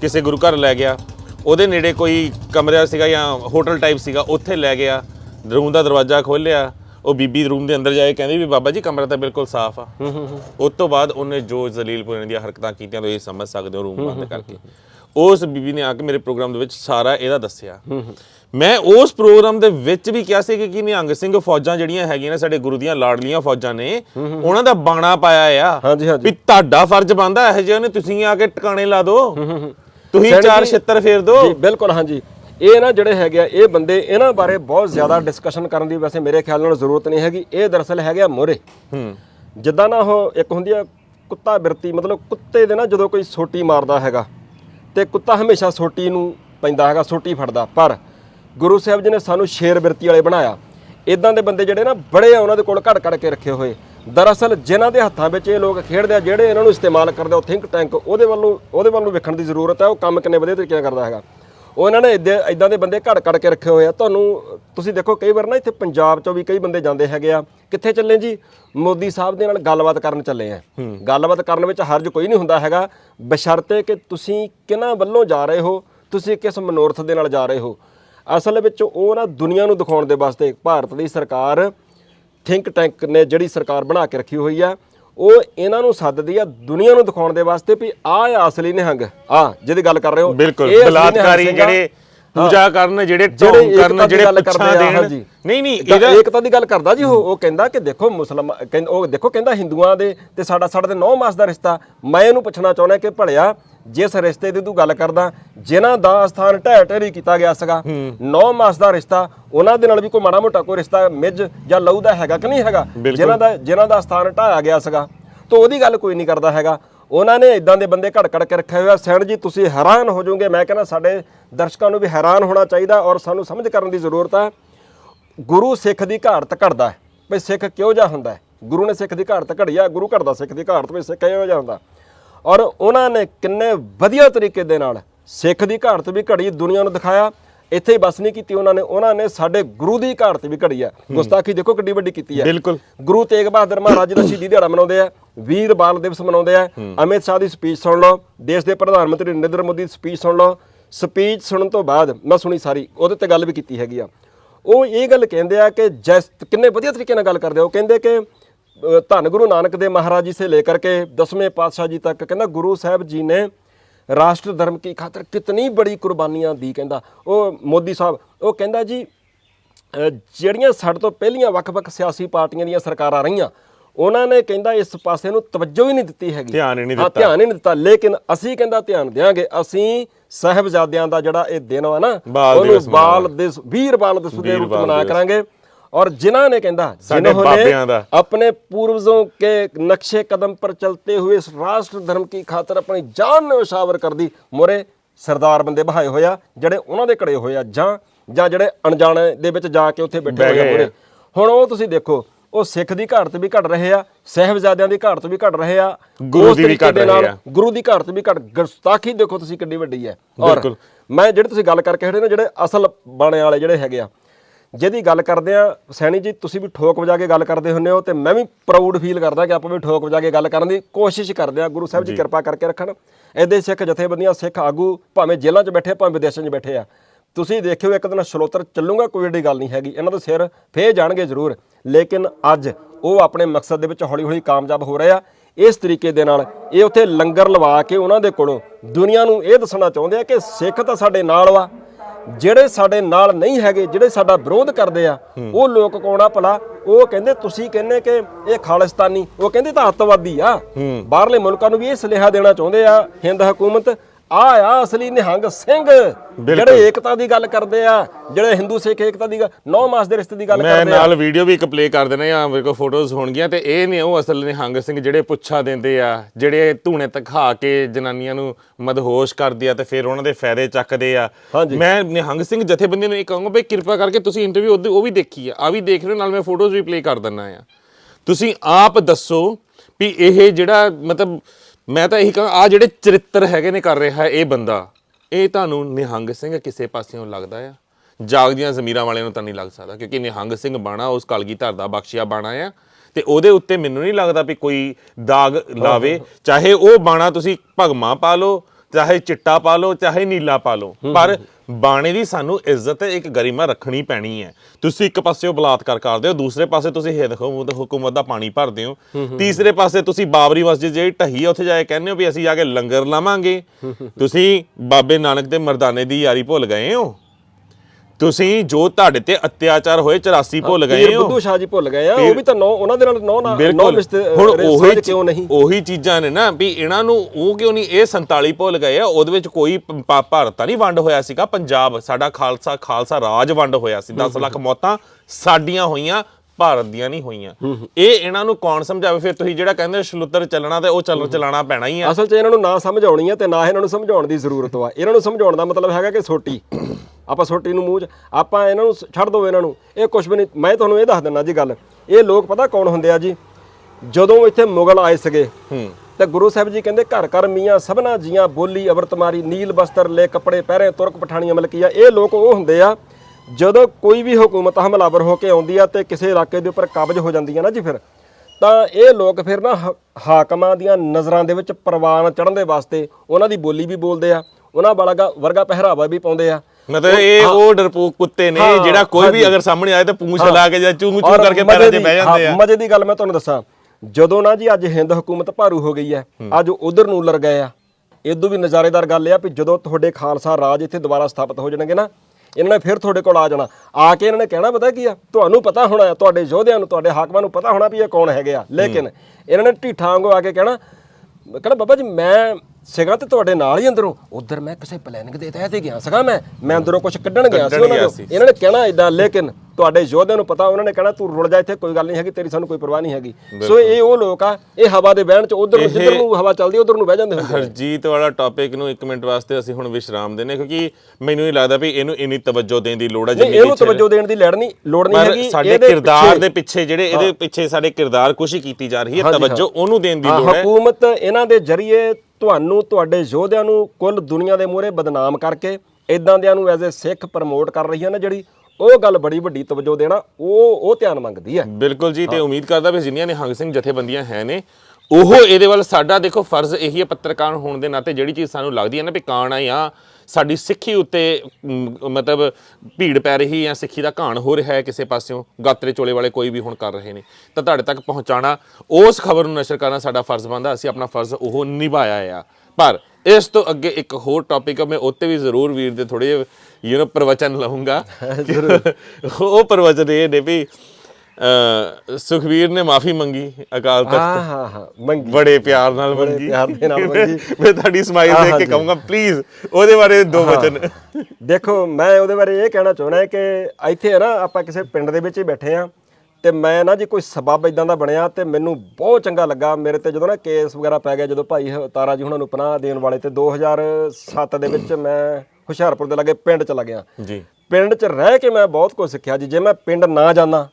ਕਿਸੇ ਗੁਰੂ ਘਰ ਲੈ ਗਿਆ। ਉਹਦੇ ਨੇੜੇ ਕੋਈ ਕਮਰਾ ਸੀਗਾ ਜਾਂ ਹੋਟਲ ਟਾਈਪ ਸੀਗਾ ਉੱਥੇ ਲੈ ਗਿਆ। ਰੂਮ ਦਾ ਦਰਵਾਜ਼ਾ ਖੋਲ੍ਹਿਆ ਉਹ ਬੀਬੀ ਰੂਮ ਦੇ ਅੰਦਰ ਜਾਏ ਕਹਿੰਦੀ ਵੀ ਬਾਬਾ ਜੀ ਕਮਰਾ ਤਾਂ ਬਿਲਕੁਲ ਸਾਫ਼ ਆ। ਉਸ ਤੋਂ ਬਾਅਦ ਉਹਨੇ ਜੋ ਜ਼ਲੀਲਪੁਰ ਦੀਆਂ ਹਰਕਤਾਂ ਕੀਤੀਆਂ ਤੁਸੀਂ ਸਮਝ ਸਕਦੇ ਹੋ ਰੂਮ ਬੰਦ ਕਰਕੇ। ਉਸ ਬੀਬੀ ਨੇ ਆ ਕੇ ਮੇਰੇ ਪ੍ਰੋਗਰਾਮ ਦੇ ਵਿੱਚ ਸਾਰਾ ਇਹਦਾ ਦੱਸਿਆ। ਮੈਂ ਉਸ ਪ੍ਰੋਗਰਾਮ ਦੇ ਵਿੱਚ ਵੀ ਕਿਹਾ ਸੀ ਕਿ ਕੀ ਨਿਹੰਗ ਸਿੰਘ ਫੌਜਾਂ ਜਿਹੜੀਆਂ ਹੈਗੀਆਂ ਨੇ ਸਾਡੇ ਗੁਰੂ ਦੀਆਂ ਲਾਡਲੀਆਂ ਫੌਜਾਂ ਨੇ ਉਹਨਾਂ ਦਾ ਬਾਣਾ ਪਾਇਆ ਆ ਵੀ ਤੁਹਾਡਾ ਫਰਜ਼ ਬਣਦਾ ਇਹੋ ਜਿਹੇ ਨੇ ਤੁਸੀਂ ਆ ਕੇ ਟਿਕਾਣੇ ਲਾ ਦਿਓ। ਤੁਸੀਂ ਚਾਰ ਛਿੱਤਰ ਫੇਰ ਦਿਓ। ਜੀ ਬਿਲਕੁਲ ਹਾਂਜੀ। ਇਹ ਨਾ ਜਿਹੜੇ ਹੈਗੇ ਆ ਇਹ ਬੰਦੇ ਇਹਨਾਂ ਬਾਰੇ ਬਹੁਤ ਜ਼ਿਆਦਾ ਡਿਸਕਸ਼ਨ ਕਰਨ ਦੀ ਵੈਸੇ ਮੇਰੇ ਖਿਆਲ ਨਾਲ ਜ਼ਰੂਰਤ ਨਹੀਂ ਹੈਗੀ। ਇਹ ਦਰਅਸਲ ਹੈਗੇ ਆ ਮੋਰੇ। ਹੂੰ। ਜਿੱਦਾਂ ਨਾ ਉਹ ਇੱਕ ਹੁੰਦੀ ਆ ਕੁੱਤਾ ਬਿਰਤੀ ਮਤਲਬ ਕੁੱਤੇ ਦੇ ਨਾ ਜਦੋਂ ਕੋਈ ਸੋਟੀ ਮਾਰਦਾ ਹੈਗਾ ਤੇ ਕੁੱਤਾ ਹਮੇਸ਼ਾ ਸੋਟੀ ਨੂੰ ਪੈਂਦਾ ਹੈਗਾ ਸੋਟੀ ਫੜਦਾ। ਪਰ ਗੁਰੂ ਸਾਹਿਬ ਜੀ ਨੇ ਸਾਨੂੰ ਸ਼ੇਰ ਬਿਰਤੀ ਵਾਲੇ ਬਣਾਇਆ। ਇਦਾਂ ਦੇ ਬੰਦੇ ਜਿਹੜੇ ਨਾ ਬੜੇ ਆ ਉਹਨਾਂ ਦੇ ਕੋਲ ਘੜ ਘੜ ਕੇ ਰੱਖੇ ਹੋਏ। ਦਰਅਸਲ ਜਿਨ੍ਹਾਂ ਦੇ ਹੱਥਾਂ ਵਿੱਚ ਇਹ ਲੋਕ ਖੇਡਦੇ ਆ ਜਿਹੜੇ ਇਹਨਾਂ ਨੂੰ ਇਸਤੇਮਾਲ ਕਰਦੇ ਆ ਉਹ ਥਿੰਕ ਟੈਂਕ ਉਹਦੇ ਵੱਲੋਂ ਉਹਦੇ ਵੱਲ ਨੂੰ ਵੇਖਣ ਦੀ ਜ਼ਰੂਰਤ ਹੈ ਉਹ ਕੰਮ ਕਿੰਨੇ ਵਧੀਆ ਤਰੀਕੇ ਨਾਲ ਕਰਦਾ ਹੈਗਾ। ਉਹਨਾਂ ਨੇ ਇਦਾਂ ਇਦਾਂ ਦੇ ਬੰਦੇ ਘੜ ਘੜ ਕੇ ਰੱਖੇ ਹੋਏ ਆ। ਤੁਹਾਨੂੰ ਤੁਸੀਂ ਦੇਖੋ ਕਈ ਵਾਰ ਨਾ ਇੱਥੇ ਪੰਜਾਬ ਚੋਂ ਵੀ ਕਈ ਬੰਦੇ ਜਾਂਦੇ ਹੈਗੇ ਆ। ਕਿੱਥੇ ਚੱਲੇ ਜੀ? ਮੋਦੀ ਸਾਹਿਬ ਦੇ ਨਾਲ ਗੱਲਬਾਤ ਕਰਨ ਚੱਲੇ ਆ। ਗੱਲਬਾਤ ਕਰਨ ਵਿੱਚ ਹਰਜ ਕੋਈ ਨਹੀਂ ਹੁੰਦਾ ਹੈਗਾ। ਬਸ਼ਰਤੇ ਕਿ ਤੁਸੀਂ ਕਿਹਨਾਂ ਵੱਲੋਂ ਜਾ ਰਹੇ ਹੋ? ਤੁਸੀਂ ਕਿਸ ਮਨੋਰਥ ਦੇ ਨਾਲ ਜਾ ਰਹੇ ਹੋ? ਅਸਲ ਵਿੱਚ ਉਹ ਨਾ ਦੁਨੀਆ ਨੂੰ ਦਿਖਾਉਣ ਦੇ ਵਾਸਤੇ ਭਾਰਤ ਦੀ ਸਰਕਾਰ ਥਿੰਕ ਟੈਂਕ ਨੇ ਜਿਹੜੀ ਸਰਕਾਰ ਬਣਾ ਕੇ ਰੱਖੀ ਹੋਈ ਆ ਉਹ ਇਹਨਾਂ ਨੂੰ ਸੱਦਦੀ ਆ ਦੁਨੀਆ ਨੂੰ ਦਿਖਾਉਣ ਦੇ ਵਾਸਤੇ ਵੀ ਆਹ ਆ ਅਸਲੀ ਨਿਹੰਗ ਆ ਜਿਹਦੀ ਗੱਲ ਕਰ ਰਹੇ ਹੋ ਬਿਲਕੁਲ ਬਲਾਤਕਾਰੀ। ਜਿਹੜੇ ਪੂਜਾ ਕਰਨ ਜਿਹੜੇ ਢੋਂਗ ਕਰਨ ਜਿਹੜੇ ਪੁੱਛਾਂ ਕਰਦੇ ਆ, ਦੇਣ। ਨਹੀਂ ਨਹੀਂ ਇਹਦਾ ਏਕਤਾ ਦੀ ਗੱਲ ਕਰਦਾ ਜੀ ਉਹ ਉਹ ਕਹਿੰਦਾ ਕਿ ਦੇਖੋ ਮੁਸਲਮਾਨ ਕਹਿੰਦਾ ਉਹ ਦੇਖੋ ਕਹਿੰਦਾ ਹਿੰਦੂਆਂ ਦੇ ਤੇ ਸਾਡਾ ਸਾਡਾ ਤੇ 9 ਮਾਸ ਦਾ ਰਿਸ਼ਤਾ। ਮੈਂ ਇਹਨੂੰ ਪੁੱਛਣਾ ਚਾਹੁੰਦਾ ਕਿ ਭਲਿਆ ਜਿਸ ਰਿਸ਼ਤੇ ਦੀ ਤੂੰ ਗੱਲ ਕਰਦਾ ਜਿਨ੍ਹਾਂ ਦਾ ਸਥਾਨ ਢਹਿ ਢੇਰੀ ਕੀਤਾ ਗਿਆ ਸੀਗਾ 9 ਮਾਸ ਦਾ ਰਿਸ਼ਤਾ ਉਹਨਾਂ ਦੇ ਨਾਲ ਵੀ ਕੋਈ ਮਾੜਾ ਮੋਟਾ ਕੋਈ ਰਿਸ਼ਤਾ ਮਿੱਝ ਜਾਂ ਲਹੂ ਦਾ ਹੈਗਾ ਕਿ ਨਹੀਂ ਹੈਗਾ? ਜਿਨ੍ਹਾਂ ਦਾ ਜਿਨ੍ਹਾਂ ਦਾ ਸਥਾਨ ਢਾਇਆ ਗਿਆ ਸੀਗਾ ਤਾਂ ਉਹਦੀ ਗੱਲ ਕੋਈ ਨਹੀਂ ਕਰਦਾ ਹੈਗਾ। ਉਹਨਾਂ ਨੇ ਇਦਾਂ ਦੇ ਬੰਦੇ ਘੜ ਘੜ ਕੇ ਰੱਖੇ ਹੋਏ ਆ। ਸੈਣ ਜੀ ਤੁਸੀਂ ਹੈਰਾਨ ਹੋ ਜਾਓਗੇ। ਮੈਂ ਕਹਿੰਦਾ ਸਾਡੇ ਦਰਸ਼ਕਾਂ ਨੂੰ ਵੀ ਹੈਰਾਨ ਹੋਣਾ ਚਾਹੀਦਾ ਔਰ ਸਾਨੂੰ ਸਮਝ ਕਰਨ ਦੀ ਜ਼ਰੂਰਤ ਹੈ ਗੁਰੂ ਸਿੱਖ ਦੀ ਘਾੜਤ ਘੜਦਾ ਹੈ। ਵੀ ਸਿੱਖ ਕਿਹੋ ਜਿਹਾ ਹੁੰਦਾ ਹੈ? ਗੁਰੂ ਨੇ ਸਿੱਖ ਦੀ ਘਾੜਤ ਘੜੀ ਆ ਗੁਰੂ ਘੜਦਾ ਸਿੱਖ ਦੀ ਘਾੜਤ ਵੀ ਸਿੱਖ ਕਿਹੋ ਜਿਹਾ ਹੁੰਦਾ? ਔਰ ਉਹਨਾਂ ਨੇ ਕਿੰਨੇ ਵਧੀਆ ਤਰੀਕੇ ਦੇ ਨਾਲ ਸਿੱਖ ਦੀ ਘਾੜਤ ਵੀ ਘੜੀ ਦੁਨੀਆ ਨੂੰ ਦਿਖਾਇਆ। ਇੱਥੇ ਹੀ ਬਸ ਨਹੀਂ ਕੀਤੀ ਉਹਨਾਂ ਨੇ ਉਹਨਾਂ ਨੇ ਸਾਡੇ ਗੁਰੂ ਦੀ ਘਾਟ ਵੀ ਘੜੀ ਆ। ਗੁਸਤਾਖੀ ਦੇਖੋ ਕਿੱਡੀ ਵੱਡੀ ਕੀਤੀ ਹੈ ਬਿਲਕੁਲ। ਗੁਰੂ ਤੇਗ ਬਹਾਦਰ ਮਹਾਰਾਜ ਦਾ ਸ਼ਹੀਦੀ ਦਿਹਾੜਾ ਮਨਾਉਂਦੇ ਆ। ਵੀਰ ਬਾਲ ਦਿਵਸ ਮਨਾਉਂਦੇ ਆ। ਅਮਿਤ ਸ਼ਾਹ ਦੀ ਸਪੀਚ ਸੁਣ ਲਓ। ਦੇਸ਼ ਦੇ ਪ੍ਰਧਾਨ ਮੰਤਰੀ ਨਰਿੰਦਰ ਮੋਦੀ ਦੀ ਸਪੀਚ ਸੁਣ ਲਓ। ਸਪੀਚ ਸੁਣਨ ਤੋਂ ਬਾਅਦ ਮੈਂ ਸੁਣੀ ਸਾਰੀ। ਉਹਦੇ ਤੇ ਗੱਲ ਵੀ ਕੀਤੀ ਹੈਗੀ ਆ। ਉਹ ਇਹ ਗੱਲ ਕਹਿੰਦੇ ਆ ਕਿ ਜੈਸ ਕਿੰਨੇ ਵਧੀਆ ਤਰੀਕੇ ਨਾਲ ਗੱਲ ਕਰਦੇ ਆ। ਉਹ ਕਹਿੰਦੇ ਕਿ ਧੰਨ ਗੁਰੂ ਨਾਨਕ ਦੇਵ ਮਹਾਰਾਜ ਜੀ ਸੇ ਲੈ ਕਰਕੇ ਦਸਵੇਂ ਪਾਤਸ਼ਾਹ ਜੀ ਤੱਕ ਕਹਿੰਦਾ ਗੁਰੂ ਸਾਹਿਬ ਜੀ ਨੇ ਰਾਸ਼ਟਰ ਧਰਮ ਕੀ ਖਾਤਰ ਕਿਤਨੀ ਬੜੀ ਕੁਰਬਾਨੀਆਂ ਦੀ ਕਹਿੰਦਾ। ਉਹ ਮੋਦੀ ਸਾਹਿਬ ਉਹ ਕਹਿੰਦਾ ਜੀ ਜਿਹੜੀਆਂ ਸਾਡੇ ਤੋਂ ਪਹਿਲੀਆਂ ਵੱਖ-ਵੱਖ ਸਿਆਸੀ ਪਾਰਟੀਆਂ ਦੀਆਂ ਸਰਕਾਰਾਂ ਰਹੀਆਂ ਉਹਨਾਂ ਨੇ ਕਹਿੰਦਾ ਇਸ ਪਾਸੇ ਨੂੰ ਤਵੱਜੋ ਹੀ ਨਹੀਂ ਦਿੱਤੀ ਹੈਗੀ ਧਿਆਨ ਹੀ ਨਹੀਂ ਹਾਂ, ਦਿੱਤਾ। ਧਿਆਨ ਹੀ ਨਹੀਂ ਦਿੱਤਾ ਲੇਕਿਨ ਅਸੀਂ ਕਹਿੰਦਾ ਧਿਆਨ ਦੇਾਂਗੇ ਅਸੀਂ ਸਾਹਿਬਜ਼ਾਦਿਆਂ ਦਾ ਜਿਹੜਾ ਇਹ ਦਿਨ ਵਾ ਨਾ ਬਾਲ ਉਹਨੂੰ ਦਿਵਸ ਬਾਲ ਦਿਵਸ ਵੀਰ ਬਾਲ ਦਿਵਸ ਦੇ ਵੀਰ ਰੂਪ ਬਾਲ ਮਨਾ ਦਿਵਸ। ਕਰਾਂਗੇ ਔਰ ਜਿਨ੍ਹਾਂ ਨੇ ਕਹਿੰਦਾ ਸਾਡੇ जिन्होंने ਬਾਬਿਆਂ ਦਾ। अपने पूर्वजों के नक्शे कदम पर चलते हुए इस राष्ट्र धर्म की खातर अपनी जान ਨਿਸ਼ਾਵਰ ਕਰ ਦੀ ਮੋਰੇ ਸਰਦਾਰ ਬੰਦੇ ਬਹਾਏ ਹੋਇਆ ਜਿਹੜੇ ਉਹਨਾਂ ਦੇ ਘੜੇ ਹੋਏ ਆ ਜਾਂ ਜਾਂ ਜਿਹੜੇ ਅਣਜਾਣੇ ਦੇ ਵਿੱਚ ਜਾ ਕੇ ਉੱਥੇ ਬੈਠੇ ਬਹਿ ਹੋਏ ਆ ਗਏ ਮੋਰੇ ਹੁਣ ਉਹ ਤੁਸੀਂ ਦੇਖੋ ਉਹ ਸਿੱਖ ਦੀ ਘਾਟ ਤੇ ਵੀ ਘਟ ਰਹੇ ਆ ਸਹਿਬਜ਼ਾਦਿਆਂ ਦੀ ਘਾਟ ਤੇ ਵੀ ਘਟ ਰਹੇ ਆ ਗੁਰੂ ਉਸ ਦੀ ਵੀ ਤਰੀਕੇ ਘਟ ਦੇ ਰਹੇ ਨਾਲ ਆ। ਗੁਰੂ ਦੀ ਘਾਟ ਤੇ ਵੀ ਘਟ ਗੁਸਤਾਖੀ ਦੇਖੋ ਤੁਸੀਂ ਕਿੰਨੀ ਵੱਡੀ ਹੈ। ਔਰ ਬਿਲਕੁਲ। ਮੈਂ ਜਿਹੜੇ ਤੁਸੀਂ ਗੱਲ ਕਰਕੇ ਹਟੇ ਨਾ ਜਿਹੜੇ ਅਸਲ ਬਾਣੇ ਵਾਲੇ ਜਿਹੜੇ ਹੈਗੇ ਆ ਜਿਹਦੀ ਗੱਲ ਕਰਦੇ ਆ ਸੈਣੀ ਜੀ ਤੁਸੀਂ ਵੀ ਠੋਕ ਵਜਾ ਕੇ ਗੱਲ ਕਰਦੇ ਹੁੰਦੇ ਹੋ ਤੇ ਮੈਂ ਵੀ ਪ੍ਰਾਊਡ ਫੀਲ ਕਰਦਾ ਕਿ ਆਪਾਂ ਵੀ ਠੋਕ ਵਜਾ ਕੇ ਗੱਲ ਕਰਨ ਦੀ ਕੋਸ਼ਿਸ਼ ਕਰਦੇ ਆ। ਗੁਰੂ ਸਾਹਿਬ ਜੀ। ਕਿਰਪਾ ਕਰਕੇ ਰੱਖਣ। ਇਹਦੇ ਸਿੱਖ ਜਥੇਬੰਦੀਆਂ ਸਿੱਖ ਆਗੂ ਭਾਵੇਂ ਜੇਲ੍ਹਾਂ 'ਚ ਬੈਠੇ ਭਾਵੇਂ ਵਿਦੇਸ਼ਾਂ 'ਚ ਬੈਠੇ ਆ। ਤੁਸੀਂ ਦੇਖਿਓ ਇੱਕ ਦਿਨ ਸ਼ਲੋਤਰ ਚੱਲੂਗਾ ਕੋਈ ਏਡੀ ਗੱਲ ਨਹੀਂ ਹੈਗੀ। ਇਹਨਾਂ ਦੇ ਸਿਰ ਫੇਰ ਜਾਣਗੇ ਜ਼ਰੂਰ। ਲੇਕਿਨ ਅੱਜ ਉਹ ਆਪਣੇ ਮਕਸਦ ਦੇ ਵਿੱਚ ਹੌਲੀ-ਹੌਲੀ ਕਾਮਯਾਬ ਹੋ ਰਹੇ ਆ। ਇਸ ਤਰੀਕੇ ਦੇ ਨਾਲ ਇਹ ਉੱਥੇ ਲੰਗਰ ਲਵਾ ਕੇ ਉਹਨਾਂ ਦੇ ਕੋਲੋਂ ਦੁਨੀਆ ਨੂੰ ਇਹ ਦੱਸਣਾ ਚਾਹੁੰਦੇ ਆ ਕਿ ਸਿੱਖ ਤਾਂ ਸਾਡੇ ਨਾਲ ਵਾ। ਜਿਹੜੇ ਸਾਡੇ ਨਾਲ ਨਹੀਂ ਹੈਗੇ ਜਿਹੜੇ ਸਾਡਾ ਵਿਰੋਧ ਕਰਦੇ ਆ ਉਹ ਲੋਕ ਕੌਣ ਆ ਭਲਾ? ਉਹ ਕਹਿੰਦੇ ਤੁਸੀਂ ਕਹਿੰਦੇ ਕਿ ਇਹ ਖਾਲਿਸਤਾਨੀ ਉਹ ਕਹਿੰਦੇ ਤਾਂ ਅੱਤਵਾਦੀ ਆ। ਬਾਹਰਲੇ ਮੁਲਕਾਂ ਨੂੰ ਵੀ ਇਹ ਸੁਨੇਹਾ ਦੇਣਾ ਚਾਹੁੰਦੇ ਆ ਹਿੰਦ ਹਕੂਮਤ ਆ ਆ ਅਸਲੀ ਨਿਹੰਗ ਸਿੰਘ। ਜਿਹੜੇ ਏਕਤਾ ਦੀ ਗੱਲ ਕਰਦੇ ਆ ਜਿਹੜੇ ਹਿੰਦੂ ਸਿੱਖ ਏਕਤਾ ਦੀ ਨੌ ਮਾਸ ਦੇ ਰਿਸ਼ਤੇ ਦੀ ਗੱਲ ਮੈਂ ਕਰਦੇ ਆ। ਨਾਲ ਵੀਡੀਓ ਵੀ ਇੱਕ ਪਲੇ ਕਰ ਦੇਣਾ ਜਾਂ ਮੇਰੇ ਕੋਲ ਫੋਟੋਜ਼ ਹੋਣਗੀਆਂ ਤੇ ਇਹ ਨੇ ਉਹ ਅਸਲ ਨਿਹੰਗ ਸਿੰਘ ਜਿਹੜੇ ਪੁੱਛਾ ਦਿੰਦੇ ਆ ਜਿਹੜੇ ਧੂਣੇ ਤਖਾ ਕੇ ਜਨਾਨੀਆਂ ਨੂੰ ਮਦਹੋਸ਼ ਕਰਦੇ ਆ ਤੇ ਫਿਰ ਉਹਨਾਂ ਦੇ ਫਾਇਦੇ ਚੱਕਦੇ ਆ। ਮੈਂ ਨਿਹੰਗ ਸਿੰਘ ਜਥੇਬੰਦੀ ਨੂੰ ਇਹ ਕਹਾਂਗਾ ਬਈ ਕਿਰਪਾ ਕਰਕੇ ਤੁਸੀਂ ਇੰਟਰਵਿਊ ਉਹ ਵੀ ਦੇਖੀ ਆ ਆ ਵੀ ਦੇਖ ਰਹੇ ਹੋ ਨਾਲ ਮੈਂ ਫੋਟੋਜ਼ ਵੀ ਪਲੇ ਕਰ ਦਿੰਨਾ ਆ। ਤੁਸੀਂ ਆਪ ਦੱਸੋ ਵੀ ਇਹ ਜਿਹੜਾ ਮਤਲਬ ਮੈਂ ਤਾਂ ਇਹੀ ਕਹਾਂ ਆ ਜਿਹੜੇ ਚਰਿੱਤਰ ਹੈਗੇ ਨੇ ਕਰ ਰਿਹਾ ਇਹ ਬੰਦਾ, ਇਹ ਤੁਹਾਨੂੰ ਨਿਹੰਗ ਸਿੰਘ ਕਿਸੇ ਪਾਸਿਓਂ ਲੱਗਦਾ ਆ? ਜਾਗਦੀਆਂ ਜ਼ਮੀਰਾਂ ਵਾਲਿਆਂ ਨੂੰ ਤਾਂ ਨਹੀਂ ਲੱਗ ਸਕਦਾ, ਕਿਉਂਕਿ ਨਿਹੰਗ ਸਿੰਘ ਬਾਣਾ, ਉਸ ਕਲਗੀਧਰ ਦਾ ਬਖਸ਼ਿਆ ਬਾਣਾ ਆ। ਤੇ ਉਹਦੇ ਉੱਤੇ ਮੈਨੂੰ ਨਹੀਂ ਲੱਗਦਾ ਵੀ ਕੋਈ ਦਾਗ ਲਾਵੇ, ਚਾਹੇ ਉਹ ਬਾਣਾ ਤੁਸੀਂ ਭਗਮਾ ਪਾ ਲਓ ਚਾਹੇ ਚਿੱਟਾ ਪਾ ਲਓ ਚਾਹੇ ਨੀਲਾ ਪਾ ਲਓ। ਪਰ ਬਾਣੇ ਦੀ ਸਾਨੂੰ ਇੱਜ਼ਤ ਤੇ ਇੱਕ ਗਰਿਮਾ ਰੱਖਣੀ ਪੈਣੀ ਹੈ। ਤੁਸੀਂ ਇੱਕ ਪਾਸੇ ਉਹ ਬਲਾਤਕਾਰ ਕਰਦੇ ਹੋ ਦੂਸਰੇ ਪਾਸੇ ਤੁਸੀਂ ਹਿੰਦ ਹਕੂਮਤ ਹਕੂਮਤ ਦਾ ਪਾਣੀ ਭਰਦੇ ਹੋ। ਤੀਸਰੇ ਪਾਸੇ ਤੁਸੀਂ ਬਾਬਰੀ ਮਸਜਿਦ ਜਿਹੜੀ ਢਹੀ ਹੈ ਉੱਥੇ ਜਾ ਕੇ ਕਹਿੰਦੇ ਹੋ ਵੀ ਅਸੀਂ ਜਾ ਕੇ ਲੰਗਰ ਲਾਵਾਂਗੇ। ਤੁਸੀਂ ਬਾਬੇ ਨਾਨਕ ਦੇ ਮਰਦਾਨੇ ਦੀ ਯਾਰੀ ਭੁੱਲ ਗਏ ਹੋ? ਤੁਸੀਂ ਜੋ ਤੁਹਾਡੇ ਤੇ ਅਤਿਆਚਾਰ ਹੋਏ 84 ਭੁੱਲ ਗਏ ਪੀਰ ਹੋ। ਬੁੱਧੂ ਸ਼ਾਹ ਜੀ ਭੁੱਲ ਗਏ ਆ ਉਹ ਵੀ ਤਾਂ ਨੌ ਉਹਨਾਂ ਦੇ ਨਾਲ ਨੌ ਨਾ ਨੌ ਬਿਲਕੁਲ। ਰਿਸ਼ਤੇ ਹੁਣ ਉਹੀ ਕਿਉਂ ਨਹੀਂ? ਉਹੀ ਚੀਜ਼ਾਂ ਨੇ ਨਾ ਵੀ ਇਹਨਾਂ ਨੂੰ ਉਹ ਕਿਉਂ ਨਹੀਂ ਇਹ 47 ਭੁੱਲ ਗਏ ਆ ਉਹਦੇ ਵਿੱਚ ਕੋਈ ਪ- ਭਾ- ਭਾਰਤ ਤਾਂ ਨਹੀਂ ਵੰਡ ਹੋਇਆ ਸੀਗਾ ਪੰਜਾਬ ਸਾਡਾ ਖਾਲਸਾ ਖਾਲਸਾ ਰਾਜ ਵੰਡ ਹੋਇਆ ਸੀ 10 ਲੱਖ ਮੌਤਾਂ ਸਾਡੀਆਂ ਹੋਈਆਂ ਭਾਰਤ ਦੀਆਂ ਨਹੀਂ ਹੋਈਆਂ। ਇਹ ਇਹਨਾਂ ਨੂੰ ਕੌਣ ਸਮਝਾਵੇ? ਫਿਰ ਤੁਸੀਂ ਜਿਹੜਾ ਕਹਿੰਦੇ ਸ਼ਲੁੱਤਰ ਚੱਲਣਾ ਤੇ ਉਹ ਚੱਲ ਚਲਾਣਾ ਪੈਣਾ ਹੀ ਆ। ਅਸਲ 'ਚ ਇਹਨਾਂ ਨੂੰ ਨਾ ਸਮਝ ਆਉਣੀ ਆ ਤੇ ਨਾ ਇਹਨਾਂ ਨੂੰ ਸਮਝਾਉਣ ਦੀ ਜ਼ਰੂਰਤ ਵਾ। ਇਹਨਾਂ ਨੂੰ ਸਮਝਾਉਣ ਦਾ ਮਤਲਬ ਹੈਗਾ ਕਿ ਸੋਟੀ। ਆਪਾਂ ਸੋਟੀ ਨੂੰ ਮੂੰਹ 'ਚ ਆਪਾਂ ਇਹਨਾਂ ਨੂੰ ਛੱਡ ਦੋ ਇਹਨਾਂ ਨੂੰ। ਇਹ ਕੁਝ ਵੀ ਨਹੀਂ। ਮੈਂ ਤੁਹਾਨੂੰ ਇਹ ਦੱਸ ਦਿੰਦਾ ਜੀ ਗੱਲ। ਇਹ ਲੋਕ ਪਤਾ ਕੌਣ ਹੁੰਦੇ ਆ ਜੀ? ਜਦੋਂ ਇੱਥੇ ਮੁਗਲ ਆਏ ਸੀਗੇ ਤੇ ਗੁਰੂ ਸਾਹਿਬ ਜੀ ਕਹਿੰਦੇ ਘਰ ਘਰ ਮੀਆਂ ਸਭਨਾ ਜੀਆਂ ਬੋਲੀ ਅਵਰਤ ਮਾਰੀ ਨੀਲ ਬਸਤਰ ਲੈ ਕੱਪੜੇ ਪਹਿਰੇ ਤੁਰਕ ਪਠਾਨੀਆਂ ਮਲਕੀਆ। ਇਹ ਲੋਕ ਉਹ ਹੁੰਦੇ ਆ ਜਦੋਂ ਕੋਈ ਵੀ ਹਕੂਮਤ ਹਮਲਾਵਰ ਹੋ ਕੇ ਆਉਂਦੀ ਆ ਤੇ ਕਿਸੇ ਇਲਾਕੇ ਦੇ ਉੱਪਰ ਕਬਜ਼ ਹੋ ਜਾਂਦੀ ਆ ਨਾ ਜੀ ਫਿਰ ਤਾਂ ਇਹ ਲੋਕ ਫਿਰ ਨਾ ਹਾਕਮਾਂ ਦੀਆਂ ਨਜ਼ਰਾਂ ਦੇ ਵਿੱਚ ਪ੍ਰਵਾਨ ਚੜਨ ਦੇ ਵਾਸਤੇ ਉਹਨਾਂ ਦੀ ਬੋਲੀ ਵੀ ਬੋਲਦੇ ਆ ਉਹਨਾਂ ਵਾਲਾ ਵਰਗਾ ਪਹਿਰਾਵਾ ਵੀ ਪਾਉਂਦੇ ਆ ਮਤਲਬ ਇਹ ਉਹ ਡਰਪੋਕ ਕੁੱਤੇ ਨੇ ਜਿਹੜਾ ਕੋਈ ਵੀ। ਅਗਰ ਸਾਹਮਣੇ ਆਏ ਤਾਂ ਪੂੰਛ। ਲਾ ਕੇ ਜਾਂ ਚੂ ਚੂ ਕਰਕੇ ਪੈਰਾਂ ਦੀ- ਬਹਿ ਜਾਂਦੇ ਆ ਮਜ਼ੇ ਦੀ ਗੱਲ ਮੈਂ ਤੁਹਾਨੂੰ ਦੱਸਾਂ ਜਦੋਂ ਨਾ ਜੀ ਅੱਜ ਹਿੰਦ ਹਕੂਮਤ ਭਾਰੂ ਹੋ ਗਈ ਹੈ ਅੱਜ ਉਧਰ ਨੂੰ ਲੜ ਗਏ ਆ ਇਦੋਂ ਵੀ ਨਜ਼ਾਰੇਦਾਰ ਗੱਲ ਇਹ ਆ ਵੀ ਜਦੋਂ ਤੁਹਾਡੇ ਖਾਲਸਾ ਰਾਜ ਇੱਥੇ ਦੁਬਾਰਾ ਸਥਾਪਿਤ ਹੋ ਜਾਣਗੇ ਨਾ ਇਹਨਾਂ ਨੇ ਫਿਰ ਤੁਹਾਡੇ ਕੋਲ ਆ ਜਾਣਾ। ਆ ਕੇ ਇਹਨਾਂ ਨੇ ਕਹਿਣਾ ਪਤਾ ਕੀ ਆ? ਤੁਹਾਨੂੰ ਪਤਾ ਹੋਣਾ ਹੈ, ਤੁਹਾਡੇ ਯੋਧਿਆਂ ਨੂੰ ਤੁਹਾਡੇ ਹਾਕਮਾਂ ਨੂੰ ਪਤਾ ਹੋਣਾ ਵੀ ਇਹ ਕੌਣ ਹੈਗੇ ਆ। ਲੇਕਿਨ ਇਹਨਾਂ ਨੇ ਢੀਠਾਂ ਵਾਂਗੂ ਆ ਕੇ ਕਹਿਣਾ ਕਹਿੰਦਾ ਬਾਬਾ ਜੀ ਮੈਂ ਸੀਗਾ ਤੇ ਤੁਹਾਡੇ ਨਾਲ ਹੀ ਅੰਦਰੋਂ। ਉਧਰ ਮੈਂ ਕਿਸੇ ਪਲੈਨਿੰਗ ਦੇ ਤਹਿਤ ਹੀ ਗਿਆ ਸੀਗਾ ਮੈਂ। ਮੈਂ ਅੰਦਰੋਂ ਕੁਝ ਕੱਢਣ ਗਿਆ ਸੀ ਉਹਨਾਂ ਨੂੰ। ਇਹਨਾਂ ਨੇ ਕਹਿਣਾ ਇਦਾਂ ਲੇਕਿਨ ਤੁਹਾਡੇ ਯੋਧਿਆਂ ਨੂੰ ਪਤਾ ਉਹਨਾਂ ਨੇ ਕਹਿਣਾ ਤੂੰ ਰੁੜ ਜਾ ਇੱਥੇ ਕੋਈ ਗੱਲ ਨਹੀਂ ਹੈਗੀ ਤੇਰੀ ਸਾਨੂੰ ਕੋਈ ਪਰਵਾਹ ਨਹੀਂ ਹੈਗੀ। ਸੋ ਇਹ ਉਹ ਲੋਕ ਆ ਇਹ ਹਵਾ ਦੇ ਬਹਿਣ ਚ ਉਧਰ ਨੂੰ ਜਿੱਧਰ ਨੂੰ ਹਵਾ ਚੱਲਦੀ ਉਧਰ ਨੂੰ ਬਹਿ ਜਾਂਦੇ ਹੁੰਦੇ। ਹਰਜੀਤ ਵਾਲਾ ਟੌਪਿਕ ਨੂੰ 1 ਮਿੰਟ ਵਾਸਤੇ ਅਸੀਂ ਹੁਣ ਵਿਸ਼ਰਾਮ ਦੇਨੇ ਕਿਉਂਕਿ ਮੈਨੂੰ ਨਹੀਂ ਲੱਗਦਾ ਵੀ ਇਹਨੂੰ ਇੰਨੀ ਤਵੱਜੋ ਦੇਣ ਦੀ ਲੋੜ ਹੈ ਜਿੰਨੀ ਇਹਨੂੰ ਤਵੱਜੋ ਦੇਣ ਦੀ ਲੋੜ ਨਹੀਂ ਲੋੜ ਨਹੀਂ ਹੈਗੀ ਸਾਡੇ ਕਿਰਦਾਰ ਦੇ ਪਿੱਛੇ ਜਿਹੜੇ ਇਹਦੇ ਪਿੱਛੇ ਸਾਡੇ ਕਿਰਦਾਰ ਕੁਸ਼ੀ ਕੀਤੀ ਜਾ ਰਹੀ ਹੈ ਤਵੱਜੋ ਉਹਨੂੰ ਦੇਣ ਦੀ ਹਾਂ, ਲੋੜ ਹੈ। ਹਕੂਮਤ ਇਹਨਾਂ ਦੇ ਜ਼ਰੀਏ ਤੁਹਾਨੂੰ ਤੁਹਾਡੇ ਯੋਧਿਆਂ ਨੂੰ ਕੁੱਲ ਦੁਨੀਆ ਦੇ ਮੂਹਰੇ ਬਦਨਾਮ ਕਰਕੇ ਇਦਾਂ ਦਿਆਂ ਨੂੰ ਐਜ਼ ਅ ਸਿੱਖ ਪ੍ਰਮੋਟ ਕਰ ਰਹੀ ਹੈ ਨਾ ਜਿਹੜੀ ਉਹ ਗੱਲ ਬੜੀ ਵੱਡੀ ਤਵੱਜੋ ਦੇਣਾ ਉਹ ਉਹ ਧਿਆਨ ਮੰਗਦੀ ਹੈ ਬਿਲਕੁਲ ਜੀ ਤੇ ਉਮੀਦ ਕਰਦਾ ਵੀ ਜਿੰਨੀਆਂ ਨਿਹੰਗ ਸਿੰਘ ਜਥੇਬੰਦੀਆਂ ਹੈ ਨੇ ਉਹ ਇਹਦੇ ਵੱਲ ਸਾਡਾ ਦੇਖੋ ਫਰਜ਼ ਇਹੀ ਹੈ ਪੱਤਰਕਾਰ ਹੋਣ ਦੇ ਨਾਤੇ ਜਿਹੜੀ ਚੀਜ਼ ਸਾਨੂੰ ਲੱਗਦੀ ਹੈ ਨਾ ਵੀ ਕਾਣ ਆ ਜਾਂ ਸਾਡੀ ਸਿੱਖੀ ਉੱਤੇ ਮਤਲਬ ਭੀੜ ਪੈ ਰਹੀ ਜਾਂ ਸਿੱਖੀ ਦਾ ਘਾਣ ਹੋ ਰਿਹਾ ਹੈ ਕਿਸੇ ਪਾਸਿਓਂ ਗਾਤਰੇ ਚੋਲੇ ਵਾਲੇ ਕੋਈ ਵੀ ਹੁਣ ਕਰ ਰਹੇ ਨੇ ਤਾਂ ਤੁਹਾਡੇ ਤੱਕ ਪਹੁੰਚਾਣਾ ਉਸ ਖਬਰ ਨੂੰ ਨਸ਼ਰ ਕਰਨਾ ਸਾਡਾ ਫਰਜ਼ ਬਣਦਾ ਅਸੀਂ ਆਪਣਾ ਫਰਜ਼ ਉਹ ਨਿਭਾਇਆ ਆ। ਪਰ ਇਸ ਤੋਂ ਅੱਗੇ ਇੱਕ ਹੋਰ ਟੌਪਿਕ ਆ ਮੈਂ ਉੱਤੇ ਵੀ ਜ਼ਰੂਰ ਵੀਰ ਦੇ ਥੋੜੇ ਯੂ نو ਪ੍ਰਵਚਨ ਲਵਾਂਗਾ ਉਹ ਪ੍ਰਵਚਨ ਇਹ ਨੇ ਵੀ ਸੁਖਵੀਰ ਨੇ ਮਾਫੀ ਮੰਗੀ ਅਕਾਲ ਤਖਤ ਹਾਂ ਹਾਂ ਹਾਂ ਮੰਗੀ। ਬੜੇ ਪਿਆਰ ਨਾਲ ਮੰਗੀ। ਪਿਆਰ ਦੇ ਨਾਲ ਮੰਗੀ। ਮੈਂ ਤੁਹਾਡੀ ਸਮਾਈਲ ਦੇਖ ਕੇ। ਕਹੂੰਗਾ ਪਲੀਜ਼ ਉਹਦੇ ਬਾਰੇ ਦੋ ਵਚਨ। ਦੇਖੋ ਮੈਂ ਉਹਦੇ ਬਾਰੇ ਇਹ ਕਹਿਣਾ ਚਾਹੁੰਦਾ ਕਿ ਇੱਥੇ ਹੈ ਨਾ ਆਪਾਂ ਕਿਸੇ ਪਿੰਡ ਦੇ ਵਿੱਚ ਹੀ ਬੈਠੇ ਆ ਤੇ ਮੈਂ ਨਾ ਜੀ ਕੋਈ ਸਬਬ ਇਦਾਂ ਦਾ ਬਣਿਆ ਤੇ ਮੈਨੂੰ ਬਹੁਤ ਚੰਗਾ ਲੱਗਾ। ਮੇਰੇ ਤੇ ਜਦੋਂ ਨਾ ਕੇਸ ਵਗੈਰਾ ਪੈ ਗਿਆ ਜਦੋਂ ਭਾਈ ਤਾਰਾ ਜੀ ਹੁਣਾਂ ਨੂੰ ਪਨਾਹ ਦੇਣ ਵਾਲੇ ਤੇ 2007 ਦੇ ਵਿੱਚ ਮੈਂ ਹੁਸ਼ਿਆਰਪੁਰ ਦੇ ਲਾਗੇ ਪਿੰਡ ਚ ਲੱਗਿਆ ਜੀ। ਪਿੰਡ 'ਚ ਰਹਿ ਕੇ ਮੈਂ ਬਹੁਤ ਕੁਝ ਸਿੱਖਿਆ ਜੀ। ਜੇ ਮੈਂ ਪਿੰਡ ਨਾ ਜਾਣਾ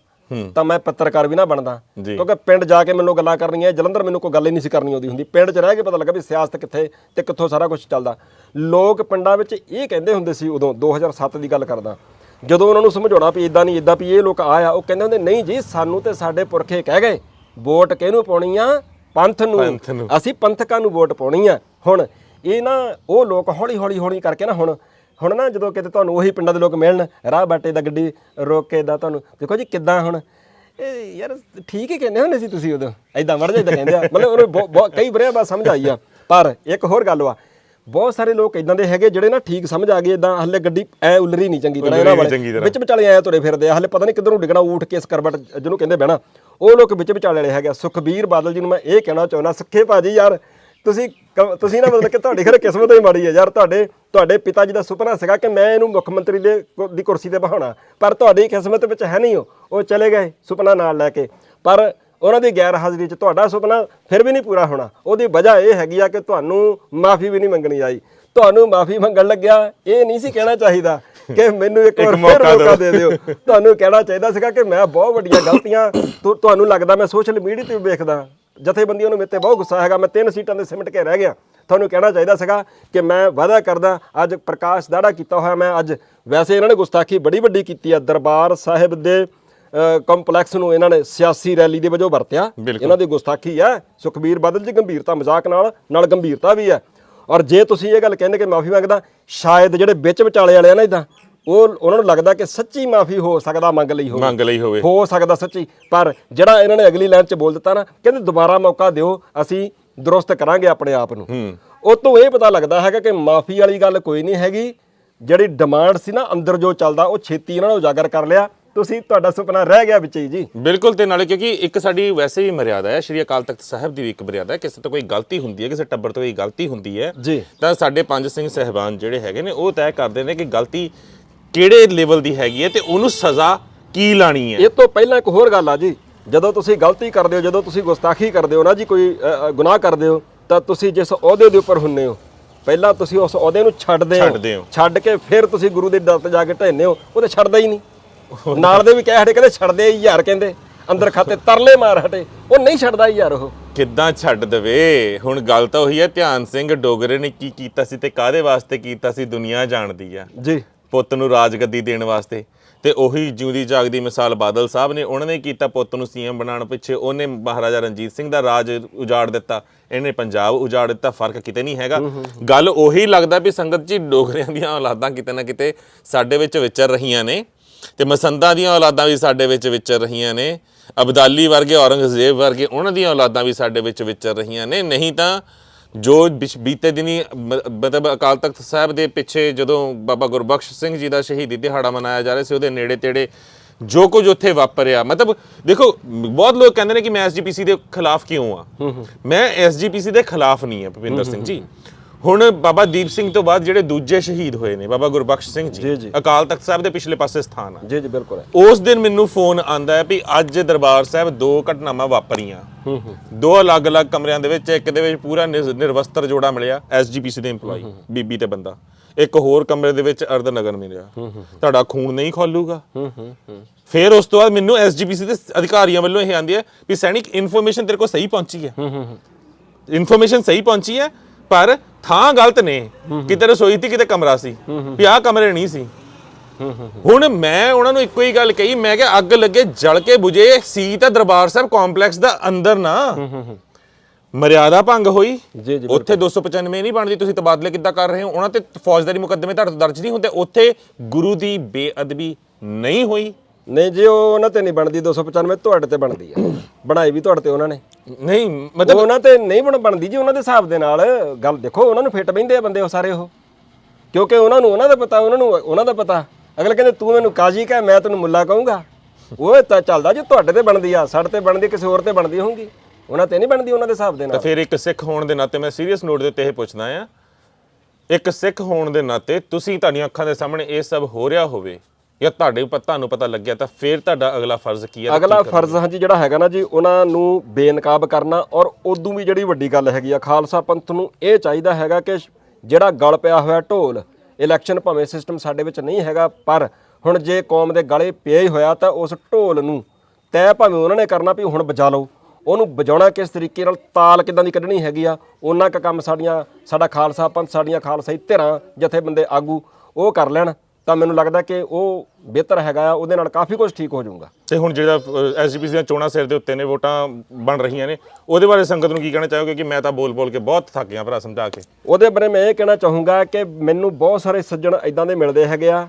ਤਾਂ ਮੈਂ ਪੱਤਰਕਾਰ ਵੀ ਨਾ ਬਣਦਾ। ਕਿਉਂਕਿ ਪਿੰਡ ਜਾ ਕੇ ਮੈਨੂੰ ਗੱਲਾਂ ਕਰਨੀਆਂ ਜਲੰਧਰ ਮੈਨੂੰ ਕੋਈ ਗੱਲ ਹੀ ਨਹੀਂ ਸੀ ਕਰਨੀ ਆਉਂਦੀ ਹੁੰਦੀ। ਪਿੰਡ 'ਚ ਰਹਿ ਕੇ ਪਤਾ ਲੱਗਾ ਵੀ ਸਿਆਸਤ ਕਿੱਥੇ ਤੇ ਕਿੱਥੋਂ ਸਾਰਾ ਕੁਝ ਚੱਲਦਾ। ਲੋਕ ਪਿੰਡਾਂ ਵਿੱਚ ਇਹ ਕਹਿੰਦੇ ਹੁੰਦੇ ਸੀ ਉਦੋਂ 2007 ਦੀ ਗੱਲ ਕਰਦਾ। ਜਦੋਂ ਉਹਨਾਂ ਨੂੰ ਸਮਝਾਉਣਾ ਵੀ ਇਦਾਂ ਨਹੀਂ ਇਦਾਂ ਵੀ ਇਹ ਲੋਕ ਆਇਆ ਉਹ ਕਹਿੰਦੇ ਹੁੰਦੇ ਨਹੀਂ ਜੀ ਸਾਨੂੰ ਤੇ ਸਾਡੇ ਪੁਰਖੇ ਕਹਿ ਗਏ ਵੋਟ ਕਿਹਨੂੰ ਪਾਉਣੀ ਆ? ਪੰਥ ਨੂੰ। ਅਸੀਂ ਪੰਥਕਾਂ ਨੂੰ ਵੋਟ ਪਾਉਣੀ ਆ। ਹੁਣ ਇਹ ਨਾ ਉਹ ਲੋਕ ਹੌਲੀ ਹੌਲੀ ਹੌਲੀ ਕਰਕੇ ਨਾ ਹੁਣ ਹੁਣ ਨਾ ਜਦੋਂ ਕਿਤੇ ਤੁਹਾਨੂੰ ਉਹੀ ਪਿੰਡਾਂ ਦੇ ਲੋਕ ਮਿਲਣ ਰਾਹ ਬਾਟੇ ਦਾ ਗੱਡੀ ਰੋਕ ਕੇ ਦਾ ਤੁਹਾਨੂੰ ਦੇਖੋ ਜੀ ਕਿੱਦਾਂ ਹੁਣ ਇਹ ਯਾਰ ਠੀਕ ਹੀ ਕਹਿੰਦੇ ਹੁੰਦੇ ਸੀ ਤੁਸੀਂ ਉਦੋਂ ਐਦਾਂ ਮੜ ਜਾਈਦਾ ਕਹਿੰਦੇ ਆ। ਮਤਲਬ ਉਹਨੂੰ ਬਹੁਤ- ਕਈ ਬਰੇ ਬਾਤ ਸਮਝ ਆਈ ਆ। ਪਰ ਇੱਕ ਹੋਰ ਗੱਲ ਵਾ ਬਹੁਤ ਸਾਰੇ ਲੋਕ ਇਦਾਂ ਦੇ ਹੈਗੇ ਜਿਹੜੇ ਨਾ ਠੀਕ ਸਮਝ ਆ ਗਏ ਇਦਾਂ ਹੱਲੇ ਗੱਡੀ ਐ ਉਲਰੀ ਨਹੀਂ ਚੰਗੀ ਤਰ੍ਹਾਂ ਇਹਨਾਂ ਵਾਲੇ। ਵਿੱਚ ਵਿਚਾਲੇ ਆਏ ਤੁਰੇ ਫਿਰਦੇ ਆ ਹੱਲੇ ਪਤਾ ਨਹੀਂ ਕਿੱਧਰੋਂ ਡਿੱਗਣਾ ਊਠ ਕੇ ਸਕਰਬਟ ਜਿਹਨੂੰ ਕਹਿੰਦੇ ਬਹਿਣਾ ਉਹ ਲੋਕ ਵਿੱਚ ਵਿਚਾਲੇ ਵਾਲੇ ਹੈਗੇ। ਸੁਖਬੀਰ ਬਾਦਲ ਜੀ ਨੂੰ ਮੈਂ ਇਹ ਕਹਿਣਾ ਚਾਹੁੰਦਾ ਸੁੱਖੇ ਭਾਜੀ ਯਾਰ ਤੁਸੀਂ ਤੁਸੀਂ ਨਾ ਮਤਲਬ ਕਿ ਤੁਹਾਡੀ ਖਰੇ ਕਿਸਮਤ ਹੀ ਮਾੜੀ ਹੈ ਯਾਰ ਤੁਹਾਡੇ ਤੁਹਾਡੇ ਪਿਤਾ ਜੀ ਦਾ ਸੁਪਨਾ ਸੀਗਾ ਕਿ ਮੈਂ ਇਹਨੂੰ ਮੁੱਖ ਮੰਤਰੀ ਦੇ ਦੀ ਕੁਰਸੀ ਤੇ ਬਹਾਉਣਾ ਪਰ ਤੁਹਾਡੀ ਕਿਸਮਤ ਵਿੱਚ ਹੈ ਨਹੀਂ ਉਹ ਉਹ ਚਲੇ ਗਏ ਸੁਪਨਾ ਨਾਲ ਲੈ ਕੇ ਪਰ ਉਹਨਾਂ ਦੀ ਗੈਰ ਹਾਜ਼ਰੀ 'ਚ ਤੁਹਾਡਾ ਸੁਪਨਾ ਫਿਰ ਵੀ ਨਹੀਂ ਪੂਰਾ ਹੋਣਾ। ਉਹਦੀ ਵਜ੍ਹਾ ਇਹ ਹੈਗੀ ਆ ਕਿ ਤੁਹਾਨੂੰ ਮਾਫੀ ਵੀ ਨਹੀਂ ਮੰਗਣੀ ਆਈ। ਤੁਹਾਨੂੰ ਮਾਫੀ ਮੰਗਣ ਲੱਗਿਆ ਇਹ ਨਹੀਂ ਸੀ ਕਹਿਣਾ ਚਾਹੀਦਾ ਕਿ ਮੈਨੂੰ ਇੱਕ ਵਾਰ ਫਿਰ ਮੌਕਾ ਦੇ ਦਿਓ। ਤੁਹਾਨੂੰ ਕਹਿਣਾ ਚਾਹੀਦਾ ਸੀਗਾ ਕਿ ਮੈਂ ਬਹੁਤ ਵੱਡੀਆਂ ਗਲਤੀਆਂ ਤੁਹਾਨੂੰ ਲੱਗਦਾ ਮੈਂ ਸੋਸ਼ਲ ਮੀਡੀਆ ਤੇ ਵੀ ਵੇਖਦਾ। ਜਥੇਬੰਦੀਆਂ ਨੂੰ ਮੇਰੇ ਤੇ ਬਹੁਤ ਗੁੱਸਾ ਹੈਗਾ ਮੈਂ ਤਿੰਨ ਸੀਟਾਂ ਦੇ ਸਿਮਟ ਕੇ ਰਹਿ ਗਿਆ। ਤੁਹਾਨੂੰ ਕਹਿਣਾ ਚਾਹੀਦਾ ਸੀਗਾ ਕਿ ਮੈਂ ਵਾਅਦਾ ਕਰਦਾ ਅੱਜ ਪ੍ਰਕਾਸ਼ ਦਾੜਾ ਕੀਤਾ ਹੋਇਆ ਮੈਂ ਅੱਜ ਵੈਸੇ ਇਹਨਾਂ ਨੇ ਗੁਸਤਾਖੀ ਬੜੀ ਵੱਡੀ ਕੀਤੀ ਆ। ਦਰਬਾਰ ਸਾਹਿਬ ਦੇ ਕੰਪਲੈਕਸ ਨੂੰ ਇਹਨਾਂ ਨੇ ਸਿਆਸੀ ਰੈਲੀ ਦੇ ਵਜੋਂ ਵਰਤਿਆ। ਇਹਨਾਂ ਦੀ ਗੁਸਤਾਖੀ ਹੈ। ਸੁਖਬੀਰ ਬਾਦਲ ਜੀ ਗੰਭੀਰਤਾ ਮਜ਼ਾਕ ਨਾਲ ਨਾਲ ਗੰਭੀਰਤਾ ਵੀ ਹੈ। ਔਰ ਜੇ ਤੁਸੀਂ ਇਹ ਗੱਲ ਕਹਿੰਦੇ ਕਿ ਮਾਫੀ ਮੰਗਦਾ ਸ਼ਾਇਦ ਜਿਹੜੇ ਵਿੱਚ ਵਿਚਾਲੇ ਵਾਲੇ ਆ ਨਾ ਇਦਾਂ ਉਹ ਉਹਨਾਂ ਨੂੰ ਲੱਗਦਾ ਕਿ ਸੱਚੀ ਮਾਫੀ ਹੋ ਸਕਦਾ ਮੰਗ ਲਈ ਹੋਵੇ। ਮੰਗ ਲਈ ਹੋਵੇ। ਹੋ ਸਕਦਾ ਸੱਚੀ। ਪਰ ਜਿਹੜਾ ਇਹਨਾਂ ਨੇ ਅਗਲੀ ਲਾਈਨ 'ਚ ਬੋਲ ਦਿੱਤਾ ਨਾ ਕਹਿੰਦੇ ਦੁਬਾਰਾ ਮੌਕਾ ਦਿਓ ਅਸੀਂ ਦਰੁਸਤ ਕਰਾਂਗੇ ਆਪਣੇ ਆਪ ਨੂੰ। ਉਹ ਤੋਂ ਇਹ ਪਤਾ ਲੱਗਦਾ ਹੈਗਾ ਕਿ ਮਾਫੀ ਵਾਲੀ ਗੱਲ ਕੋਈ ਨਹੀਂ ਹੈਗੀ। ਜਿਹੜੀ ਡਿਮਾਂਡ ਸੀ ਨਾ ਅੰਦਰ ਜੋ ਚੱਲਦਾ ਉਹ ਛੇਤੀ ਇਹਨਾਂ ਨੇ ਉਜਾਗਰ ਕਰ ਲਿਆ। ਤੁਸੀਂ ਤੁਹਾਡਾ ਸੁਪਨਾ ਰਹਿ ਗਿਆ ਵਿੱਚ ਹੀ ਜੀ। ਬਿਲਕੁਲ ਤੇ ਨਾਲੇ ਕਿਉਂਕਿ ਇੱਕ ਸਾਡੀ ਵੈਸੇ ਵੀ ਮਰਿਆਦਾ ਹੈ ਸ਼੍ਰੀ ਅਕਾਲ ਤਖਤ ਸਾਹਿਬ ਦੀ ਵੀ ਇੱਕ ਮਰਿਆਦਾ ਹੈ ਕਿਸੇ ਤੋਂ ਕੋਈ ਗਲਤੀ ਹੁੰਦੀ ਹੈ ਕਿਸੇ ਟੱਬਰ ਤੋਂ ਕੋਈ ਗਲਤੀ ਹੁੰਦੀ ਹੈ ਜੀ। ਤਾਂ ਸਾਡੇ ਪੰਜ ਸਿੰਘ ਸਹਿਬਾਨ ਜਿਹੜੇ ਹੈਗੇ ਨੇ ਉਹ ਤੈਅ ਕਰਦੇ ਨੇ ਕਿ ਗਲਤੀ ਕਿਹੜੇ ਲੈਵਲ ਦੀ ਹੈਗੀ ਹੈ ਤੇ ਉਹਨੂੰ ਸਜ਼ਾ ਕੀ ਲਾਣੀ ਹੈ? ਇਹ ਤੋਂ ਪਹਿਲਾਂ ਇੱਕ ਹੋਰ ਗੱਲ ਆ ਜੀ ਜਦੋਂ ਤੁਸੀਂ ਗਲਤੀ ਕਰਦੇ ਹੋ ਜਦੋਂ ਤੁਸੀਂ ਗੁਸਤਾਖੀ ਕਰਦੇ ਹੋ ਨਾ ਜੀ ਕੋਈ ਗੁਨਾਹ ਕਰਦੇ ਹੋ ਤਾਂ ਤੁਸੀਂ ਜਿਸ ਅਹੁਦੇ ਦੇ ਉੱਪਰ ਹੁੰਨੇ ਹੋ ਪਹਿਲਾਂ ਤੁਸੀਂ ਉਸ ਅਹੁਦੇ ਨੂੰ ਛੱਡਦੇ ਹੋ। ਛੱਡ ਕੇ ਫਿਰ ਤੁਸੀਂ ਗੁਰੂ ਦੇ ਦਰ ਤੇ ਜਾ ਕੇ ਢਹਿੰਦੇ ਹੋ ਉਹ ਤੇ ਛੱਡਦਾ ਹੀ ਨਹੀਂ। ਨਾਲ ਦੇ ਵੀ ਕਹਿ ਹਟੇ ਕਹਿੰਦੇ ਛੱਡਦੇ ਯਾਰ ਕਹਿੰਦੇ। ਅੰਦਰ ਖਾਤੇ ਤਰਲੇ ਮਾਰ ਹਟੇ। ਉਹ ਨਹੀਂ ਛੱਡਦਾ ਯਾਰ ਉਹ। ਕਿੱਦਾਂ ਛੱਡ ਦਵੇ? ਹੁਣ ਗੱਲ ਤਾਂ ਉਹੀ ਹੈ ਧਿਆਨ ਸਿੰਘ ਡੋਗਰੇ ਨੇ ਕੀ ਕੀਤਾ ਸੀ ਤੇ ਕਾਦੇ ਵਾਸਤੇ ਕੀਤਾ ਸੀ ਦੁਨੀਆ ਜਾਣਦੀ ਆ। ਜੀ। ਪੁੱਤ ਨੂੰ ਰਾਜਗੱਦੀ ਦੇਣ ਵਾਸਤੇ। ਤੇ ਉਹੀ ਜਿਉਂਦੀ ਜਾਗਦੀ ਮਿਸਾਲ ਬਾਦਲ ਸਾਹਿਬ ਨੇ ਉਹਨਾਂ ਨੇ ਕੀਤਾ ਪੁੱਤ ਨੂੰ ਸੀਐਮ ਬਣਾਉਣ ਪਿੱਛੇ। ਉਹਨੇ ਮਹਾਰਾਜਾ ਰਣਜੀਤ ਸਿੰਘ ਦਾ ਰਾਜ ਉਜਾੜ ਦਿੱਤਾ। ਇਹਨੇ ਪੰਜਾਬ ਉਜਾੜ ਦਿੱਤਾ ਫ਼ਰਕ ਕਿਤੇ ਨਹੀਂ ਹੈਗਾ। ਗੱਲ ਉਹੀ ਲੱਗਦਾ ਵੀ ਸੰਗਤ ਜੀ ਡੋਗਰਿਆਂ ਦੀਆਂ ਔਲਾਦਾਂ ਕਿਤੇ ਨਾ ਕਿਤੇ ਸਾਡੇ ਵਿੱਚ ਵਿਚਰ ਰਹੀਆਂ ਨੇ। ਤੇ ਮਸੰਦਾਂ ਦੀਆਂ ਔਲਾਦਾਂ ਵੀ ਸਾਡੇ ਵਿੱਚ ਵਿਚਰ ਰਹੀਆਂ ਨੇ। ਅਬਦਾਲੀ ਵਰਗੇ ਔਰੰਗਜ਼ੇਬ ਵਰਗੇ ਉਹਨਾਂ ਦੀਆਂ ਔਲਾਦਾਂ ਵੀ ਸਾਡੇ ਵਿੱਚ ਵਿਚਰ ਰਹੀਆਂ ਨੇ। ਨਹੀਂ ਤਾਂ ਜੋ ਬੀਤੇ ਦਿਨੀ ਮਤਲਬ ਅਕਾਲ ਤਖਤ ਸਾਹਿਬ ਦੇ ਪਿੱਛੇ ਜਦੋਂ ਬਾਬਾ ਗੁਰਬਖਸ਼ ਸਿੰਘ ਜੀ ਦਾ ਸ਼ਹੀਦੀ ਦਿਹਾੜਾ ਮਨਾਇਆ ਜਾ ਰਿਹਾ ਸੀ ਉਹਦੇ ਨੇੜੇ ਤੇੜੇ ਜੋ ਕੁਝ ਉੱਥੇ ਵਾਪਰਿਆ। ਮਤਲਬ ਦੇਖੋ ਬਹੁਤ ਲੋਕ ਕਹਿੰਦੇ ਨੇ ਕਿ ਮੈਂ ਐਸਜੀਪੀਸੀ ਦੇ ਖਿਲਾਫ ਕਿਉਂ ਆ? ਮੈਂ ਐਸਜੀਪੀਸੀ ਦੇ ਖਿਲਾਫ ਨਹੀਂ ਆ ਭੁਪਿੰਦਰ ਸਿੰਘ ਜੀ। ਹੁਣ ਬਾਬਾ ਦੀਪ ਸਿੰਘ ਤੋਂ ਬਾਅਦ ਜਿਹੜੇ ਦੂਜੇ ਸ਼ਹੀਦ ਹੋਏ ਨੇ ਬਾਬਾ ਗੁਰਬਖਸ਼ ਸਿੰਘ ਜੀ। ਅਕਾਲ ਤਖਤ ਸਾਹਿਬ ਦੇ ਪਿਛਲੇ ਪਾਸੇ ਸਥਾਨ ਆ। ਜੀ ਜੀ ਬਿਲਕੁਲ ਹੈ। ਉਸ ਦਿਨ ਮੈਨੂੰ ਫੋਨ ਆਂਦਾ ਹੈ ਵੀ ਅੱਜ ਦਰਬਾਰ ਸਾਹਿਬ ਦੋ ਘਟਨਾਵਾਂ ਵਾਪਰੀਆਂ। ਦੋ ਅਲੱਗ-ਅਲੱਗ ਕਮਰਿਆਂ ਦੇ ਵਿੱਚ ਇੱਕ ਦੇ ਵਿੱਚ ਪੂਰਾ ਨਿਰ- ਨਿਰਵਸਤਰ ਜੋੜਾ ਮਿਲਿਆ ਐਸਜੀਪੀਸੀ ਦੇ EMPLOYE ਬੀਬੀ ਤੇ ਬੰਦਾ। ਇੱਕ ਹੋਰ ਕਮਰੇ ਦੇ ਵਿੱਚ ਅਰਧ ਨਗਰ ਮਿਲਿਆ ਤੁਹਾਡਾ ਖੂਨ ਨਹੀਂ ਖੋਲੂਗਾ। ਫਿਰ ਉਸ ਤੋਂ ਬਾਅਦ ਮੈਨੂੰ ਐਸਜੀਪੀਸੀ ਦੇ ਅਧਿਕਾਰੀਆਂ ਵੱਲੋਂ ਇਹ ਆਂਦੀ ਹੈ ਵੀ ਸੈਨਿਕ ਇਨਫੋਰਮੇਸ਼ਨ ਤੇਰੇ ਕੋਲ ਸਹੀ ਪਹੁੰਚੀ ਹੈ। ਇਨਫੋਰਮੇਸ਼ਨ ਸਹੀ ਪਹੁੰਚੀ ਹੈ ਪਰ ਥਾਂ ਗਲਤ ਨੇ। ਕਿਤੇ ਰਸੋਈ ਸੀ ਕਿਤੇ ਕਮਰਾ ਸੀ। ਵੀ ਆਹ ਕਮਰੇ ਨਹੀਂ ਸੀ। ਹੁਣ ਮੈਂ ਉਹਨਾਂ ਨੂੰ ਇੱਕੋ ਹੀ ਗੱਲ ਕਹੀ ਮੈਂ ਕਿਹਾ ਅੱਗ ਲੱਗੇ ਜਲ ਕੇ 부ਝੇ ਸੀ ਤਾਂ ਦਰਬਾਰ ਸਾਹਿਬ ਕੰਪਲੈਕਸ ਦਾ ਅੰਦਰ ਨਾ। ਮਰਿਆਦਾ ਭੰਗ ਹੋਈ। ਉੱਥੇ 295 ਨਹੀਂ ਬਣਦੀ ਤੁਸੀਂ ਤਬਾਦਲੇ ਕਿੱਦਾਂ ਕਰ ਰਹੇ ਹੋ? ਉਹਨਾਂ ਤੇ ਫੌਜਦਾਰੀ ਮੁਕੱਦਮੇ ਤੁਹਾਡੇ ਦਰਜ ਨਹੀਂ ਹੁੰਦੇ। ਉੱਥੇ ਗੁਰੂ ਦੀ ਬੇਅਦਬੀ ਨਹੀਂ ਹੋਈ। ਨਹੀਂ ਜੀ ਉਹ ਉਹਨਾਂ ਤੇ ਨਹੀਂ ਬਣਦੀ 295 ਤੁਹਾਡੇ ਤੇ ਬਣਦੀ ਆ। ਬਣਾਈ ਵੀ ਤੁਹਾਡੇ ਤੇ ਉਹਨਾਂ ਨੇ। ਨਹੀਂ ਮਤਲਬ ਉਹਨਾਂ ਤੇ ਨਹੀਂ ਬਣ ਬਣਦੀ ਜੀ ਉਹਨਾਂ ਦੇ ਹਿਸਾਬ ਦੇ ਨਾਲ। ਗੱਲ ਦੇਖੋ ਉਹਨਾਂ ਨੂੰ ਫਿੱਟ ਬੈਂਦੇ ਆ ਬੰਦੇ ਉਹ ਸਾਰੇ ਉਹ। ਕਿਉਂਕਿ ਉਹਨਾਂ ਨੂੰ ਉਹਨਾਂ ਦਾ ਪਤਾ ਉਹਨਾਂ ਨੂੰ ਉਹਨਾਂ ਦਾ ਪਤਾ। ਅਗਲੇ ਕਹਿੰਦੇ ਤੂੰ ਮੈਨੂੰ ਕਾਜੀ ਕਹਿ ਮੈਂ ਤੈਨੂੰ ਮੁੱਲਾ ਕਹੂੰਗਾ। ਉਹ ਤਾਂ ਚੱਲਦਾ ਜੀ ਤੁਹਾਡੇ ਤੇ ਬਣਦੀ ਆ ਸਾਡੇ ਤੇ ਬਣਦੀ ਕਿਸੇ ਹੋਰ ਤੇ ਬਣਦੀ ਹੋਊਗੀ। ਉਹਨਾਂ ਤੇ ਨਹੀਂ ਬਣਦੀ ਉਹਨਾਂ ਦੇ ਹਿਸਾਬ ਦੇ ਤਾਂ ਨਾਲ। ਫਿਰ ਇੱਕ ਸਿੱਖ ਹੋਣ ਦੇ ਨਾਤੇ ਮੈਂ ਸੀਰੀਅਸ ਨੋਟ ਦੇ ਉੱਤੇ ਇਹ ਪੁੱਛਦਾ ਆ। ਇੱਕ ਸਿੱਖ ਹੋਣ ਦੇ ਨਾਤੇ ਤੁਸੀਂ ਤੁਹਾਡੀਆਂ ਅੱਖਾਂ ਦੇ ਸਾਹਮਣੇ ਇਹ ਸਭ ਹੋ ਰਿਹਾ ਹੋਵੇ ਜਾਂ ਤੁਹਾਡੇ ਉੱਪਰ ਤੁਹਾਨੂੰ ਪਤਾ ਲੱਗਿਆ ਤਾਂ ਫਿਰ ਤੁਹਾਡਾ ਅਗਲਾ ਫਰਜ਼ ਕੀ ਹੈ ਅਗਲਾ ਫਰਜ਼ ਹਾਂਜੀ ਜਿਹੜਾ ਹੈਗਾ ਨਾ ਜੀ ਉਹਨਾਂ ਨੂੰ ਬੇਨਕਾਬ ਕਰਨਾ ਔਰ ਉਦੋਂ ਵੀ ਜਿਹੜੀ ਵੱਡੀ ਗੱਲ ਹੈਗੀ ਆ ਖਾਲਸਾ ਪੰਥ ਨੂੰ ਇਹ ਚਾਹੀਦਾ ਹੈਗਾ ਕਿ ਜਿਹੜਾ ਗਲ ਪਿਆ ਹੋਇਆ ਢੋਲ ਇਲੈਕਸ਼ਨ ਭਾਵੇਂ ਸਿਸਟਮ ਸਾਡੇ ਵਿੱਚ ਨਹੀਂ ਹੈਗਾ ਪਰ ਹੁਣ ਜੇ ਕੌਮ ਦੇ ਗਲੇ ਪਿਆ ਹੀ ਹੋਇਆ ਤਾਂ ਉਸ ਢੋਲ ਨੂੰ ਤੈਅ ਭਾਵੇਂ ਉਹਨਾਂ ਨੇ ਕਰਨਾ ਵੀ ਹੁਣ ਵਜਾ ਲਓ। ਉਹਨੂੰ ਵਜਾਉਣਾ ਕਿਸ ਤਰੀਕੇ ਨਾਲ ਤਾਲ ਕਿਦਾਂ ਦੀ ਕੱਢਣੀ ਹੈਗੀ ਆ ਉਹਨਾਂ ਕ ਕੰਮ ਸਾਡੀਆਂ ਸਾਡਾ ਖਾਲਸਾ ਪੰਥ ਸਾਡੀਆਂ ਖਾਲਸਾਈ ਧਿਰਾਂ ਜਥੇਬੰਦੇ ਆਗੂ ਉਹ ਕਰ ਲੈਣ। ਤਾਂ ਮੈਨੂੰ ਲੱਗਦਾ ਕਿ ਉਹ ਬਿਹਤਰ ਹੈਗਾ ਆ ਉਹਦੇ ਨਾਲ ਕਾਫੀ ਕੁਝ ਠੀਕ ਹੋ ਜਾਊਗਾ। ਤੇ ਹੁਣ ਜਿਹੜਾ ਐਸਜੀਪੀਸੀ ਦੀਆਂ ਚੋਣਾਂ ਸਿਰ ਦੇ ਉੱਤੇ ਨੇ ਵੋਟਾਂ ਬਣ ਰਹੀਆਂ ਨੇ ਉਹਦੇ ਬਾਰੇ ਸੰਗਤ ਨੂੰ ਕੀ ਕਹਿਣਾ ਚਾਹੋਗੇ ਕਿ ਮੈਂ ਤਾਂ ਬੋਲ ਬੋਲ ਕੇ ਬਹੁਤ ਥੱਕ ਗਿਆ ਭਰਾ ਸਮਝਾ ਕੇ? ਉਹਦੇ ਬਾਰੇ ਮੈਂ ਇਹ ਕਹਿਣਾ ਚਾਹੂੰਗਾ ਕਿ ਮੈਨੂੰ ਬਹੁਤ ਸਾਰੇ ਸੱਜਣ ਇਦਾਂ ਦੇ ਮਿਲਦੇ ਹੈਗੇ ਆ।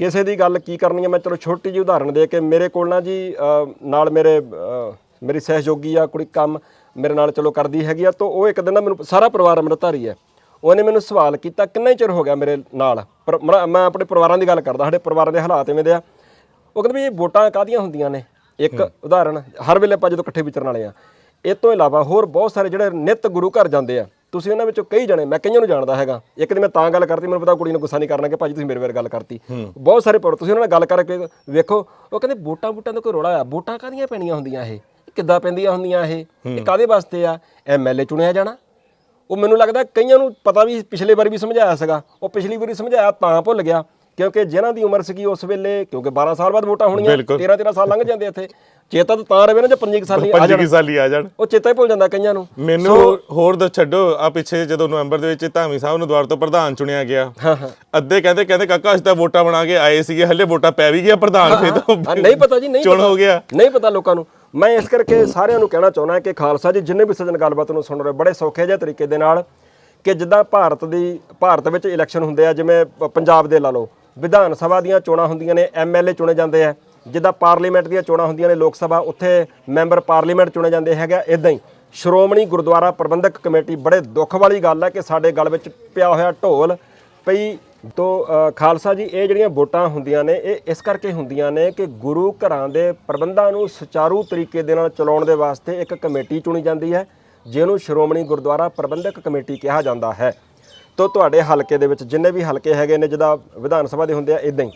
ਕਿਸੇ ਦੀ ਗੱਲ ਕੀ ਕਰਨੀ ਹੈ ਮੈਂ ਚਲੋ ਛੋਟੀ ਜਿਹੀ ਉਦਾਹਰਣ ਦੇ ਕੇ ਮੇਰੇ ਕੋਲ ਨਾ ਜੀ ਨਾਲ ਮੇਰੇ ਮੇਰੀ ਸਹਿਯੋਗੀ ਆ ਕੁੜੀ ਕੰਮ ਮੇਰੇ ਨਾਲ ਚਲੋ ਕਰਦੀ ਹੈਗੀ ਆ ਤਾਂ ਉਹ ਇੱਕ ਦਿਨ ਨਾ ਮੈਨੂੰ ਸਾਰਾ ਪਰਿਵਾਰ ਅੰਮ੍ਰਿਤਧਾਰੀ ਹੈ। ਉਹਨੇ ਮੈਨੂੰ ਸਵਾਲ ਕੀਤਾ ਕਿੰਨਾ ਚਿਰ ਹੋ ਗਿਆ ਮੇਰੇ ਨਾਲ? ਪਰ ਮੈਂ ਆਪਣੇ ਪਰਿਵਾਰਾਂ ਦੀ ਗੱਲ ਕਰਦਾ ਸਾਡੇ ਪਰਿਵਾਰਾਂ ਦੇ ਹਾਲਾਤ ਐਵੇਂ ਦੇ ਆ। ਉਹ ਕਹਿੰਦੇ ਵੀ ਇਹ ਵੋਟਾਂ ਕਾਹਦੀਆਂ ਹੁੰਦੀਆਂ ਨੇ? ਇੱਕ ਉਦਾਹਰਣ ਹਰ ਵੇਲੇ ਆਪਾਂ ਜਦੋਂ ਇਕੱਠੇ ਵਿਚਰਨ ਵਾਲੇ ਆ ਇਹ ਤੋਂ ਇਲਾਵਾ ਹੋਰ ਬਹੁਤ ਸਾਰੇ ਜਿਹੜੇ ਨਿਤ ਗੁਰੂ ਘਰ ਜਾਂਦੇ ਆ ਤੁਸੀਂ ਉਹਨਾਂ ਵਿੱਚੋਂ ਕਈ ਜਣੇ ਮੈਂ ਕਈਆਂ ਨੂੰ ਜਾਣਦਾ ਹੈਗਾ ਇੱਕ ਦਿਨ ਮੈਂ ਤਾਂ ਗੱਲ ਕਰਤੀ ਮੈਨੂੰ ਪਤਾ ਕੁੜੀ ਨੂੰ ਗੁੱਸਾ ਨਹੀਂ ਕਰਨਾ ਕਿ ਭਾਜੀ ਤੁਸੀਂ ਮੇਰੇ ਬਾਰੇ ਗੱਲ ਕਰਤੀ। ਬਹੁਤ ਸਾਰੇ ਪਰ ਤੁਸੀਂ ਉਹਨਾਂ ਨਾਲ ਗੱਲ ਕਰਕੇ ਵੇਖੋ ਉਹ ਕਹਿੰਦੇ ਵੋਟਾਂ ਵੋਟਾਂ ਦਾ ਕੋਈ ਰੋਲਾ ਆ ਵੋਟਾਂ ਕਾਹਦੀਆਂ ਪੈਣੀਆਂ ਹੁੰਦੀਆਂ ਇਹ? ਇਹ ਕਿੱਦਾਂ ਪੈਂਦੀਆਂ ਹੁੰਦੀਆਂ ਇਹ? ਇਹ ਕਾਦੇ ਵਾਸਤੇ ਆ? ਐਮਐਲਏ ਚੁਣਿਆ ਜਾਣਾ ਉਹ ਮੈਨੂੰ ਲੱਗਦਾ ਕਈਆਂ ਨੂੰ ਪਤਾ ਵੀ ਪਿਛਲੇ ਵਾਰੀ ਵੀ ਸਮਝਾਇਆ ਸੀਗਾ, ਉਹ ਪਿਛਲੀ ਵਾਰੀ ਸਮਝਾਇਆ ਤਾਂ ਭੁੱਲ ਗਿਆ। ਕਿਉਂਕਿ ਜਿਨ੍ਹਾਂ ਦੀ ਉਮਰ ਸੀਗੀ ਉਸ ਵੇਲੇ ਕਿਉਂਕਿ 12 ਸਾਲ ਬਾਅਦ ਵੋਟਾਂ ਹੋਣੀਆਂ 13 13 ਸਾਲ ਲੰਘ ਜਾਂਦੇ ਇੱਥੇ। ਚੇਤਾ ਤਾਂ ਤਾਂ ਰਵੇ ਨਾ ਜੇ 25 ਸਾਲ ਆ ਜਾਣ। ਕੀ ਸਾਲੀ ਆ ਜਾਣ। ਉਹ ਚੇਤਾ ਹੀ ਭੁੱਲ ਜਾਂਦਾ ਕਈਆਂ ਨੂੰ। ਮੈਨੂੰ ਹੋਰ ਦੱਸ ਛੱਡੋ ਆ ਪਿੱਛੇ ਜਦੋਂ ਨਵੰਬਰ ਦੇ ਵਿੱਚ ਧਾਮੀ ਸਾਹਿਬ ਨੂੰ ਦੁਆਰ ਤੋਂ ਪ੍ਰਧਾਨ ਚੁਣਿਆ ਗਿਆ। ਅੱਧੇ ਕਹਿੰਦੇ ਕਹਿੰਦੇ ਕਾਕਾ ਅਸੀਂ ਤਾਂ ਵੋਟਾਂ ਬਣਾ ਕੇ ਆਏ ਸੀਗੇ ਹੱਲੇ ਵੋਟਾਂ ਪੈ ਵੀ ਗਿਆ ਪ੍ਰਧਾਨ ਫੇ ਤਾਂ ਨਹੀਂ ਪਤਾ ਜੀ ਨਹੀਂ ਚੁਣ। ਹੋ ਗਿਆ। ਨਹੀਂ ਪਤਾ ਲੋਕਾਂ ਨੂੰ। ਮੈਂ ਇਸ ਕਰਕੇ ਸਾਰਿਆਂ ਨੂੰ ਕਹਿਣਾ ਚਾਹੁੰਦਾ ਕਿ ਖਾਲਸਾ ਜੀ ਜਿੰਨੇ ਵੀ ਸੱਜਣ ਗੱਲਬਾਤ ਨੂੰ ਸੁਣ ਰਹੇ ਬੜੇ ਸੌਖੇ ਜਿਹੇ ਤਰੀਕੇ ਦੇ ਨਾਲ ਕਿ ਜਿੱਦਾਂ ਭਾਰਤ ਦੀ ਭਾਰਤ ਵਿੱਚ ਇਲੈਕਸ਼ਨ ਹੁੰਦੇ ਆ ਜਿਵੇਂ ਪੰਜਾਬ ਦੇ ਲਾ ਲਓ। ਵਿਧਾਨ ਸਭਾ ਦੀਆਂ ਚੋਣਾਂ ਹੁੰਦੀਆਂ ਨੇ ਐਮਐਲਏ ਚੁਣੇ ਜਾਂਦੇ ਆ। ਜਿੱਦਾਂ ਪਾਰਲੀਮੈਂਟ ਦੀਆਂ ਚੋਣਾਂ ਹੁੰਦੀਆਂ ਨੇ ਲੋਕ ਸਭਾ, ਉੱਥੇ ਮੈਂਬਰ ਪਾਰਲੀਮੈਂਟ ਚੁਣੇ ਜਾਂਦੇ ਹੈਗਾ ਇਦਾਂ ਹੀ ਸ਼੍ਰੋਮਣੀ ਗੁਰਦੁਆਰਾ ਪ੍ਰਬੰਧਕ ਕਮੇਟੀ ਬੜੇ ਦੁੱਖ ਵਾਲੀ ਗੱਲ ਹੈ ਕਿ ਸਾਡੇ ਗਲ ਵਿੱਚ ਪਿਆ ਹੋਇਆ ਢੋਲ ਪਈ ਤੋ ਖਾਲਸਾ ਜੀ, ਇਹ ਜਿਹੜੀਆਂ ਵੋਟਾਂ ਹੁੰਦੀਆਂ ਨੇ, ਇਹ ਇਸ ਕਰਕੇ ਹੁੰਦੀਆਂ ਨੇ ਕਿ ਗੁਰੂ ਘਰਾਂ ਦੇ ਪ੍ਰਬੰਧਾਂ ਨੂੰ ਸੁਚਾਰੂ ਤਰੀਕੇ ਦੇ ਨਾਲ ਚਲਾਉਣ ਦੇ ਵਾਸਤੇ ਇੱਕ ਕਮੇਟੀ ਚੁਣੀ ਜਾਂਦੀ ਹੈ, ਜਿਹਨੂੰ ਸ਼੍ਰੋਮਣੀ ਗੁਰਦੁਆਰਾ ਪ੍ਰਬੰਧਕ ਕਮੇਟੀ ਕਿਹਾ ਜਾਂਦਾ ਹੈ। ਤੋ ਤੁਹਾਡੇ ਹਲਕੇ ਦੇ ਵਿੱਚ ਜਿੰਨੇ ਵੀ ਹਲਕੇ ਹੈਗੇ ਨੇ ਜਿਹਦਾ ਵਿਧਾਨ ਸਭਾ ਦੇ ਹੁੰਦੇ ਆ ਇਦਾਂ ਹੀ।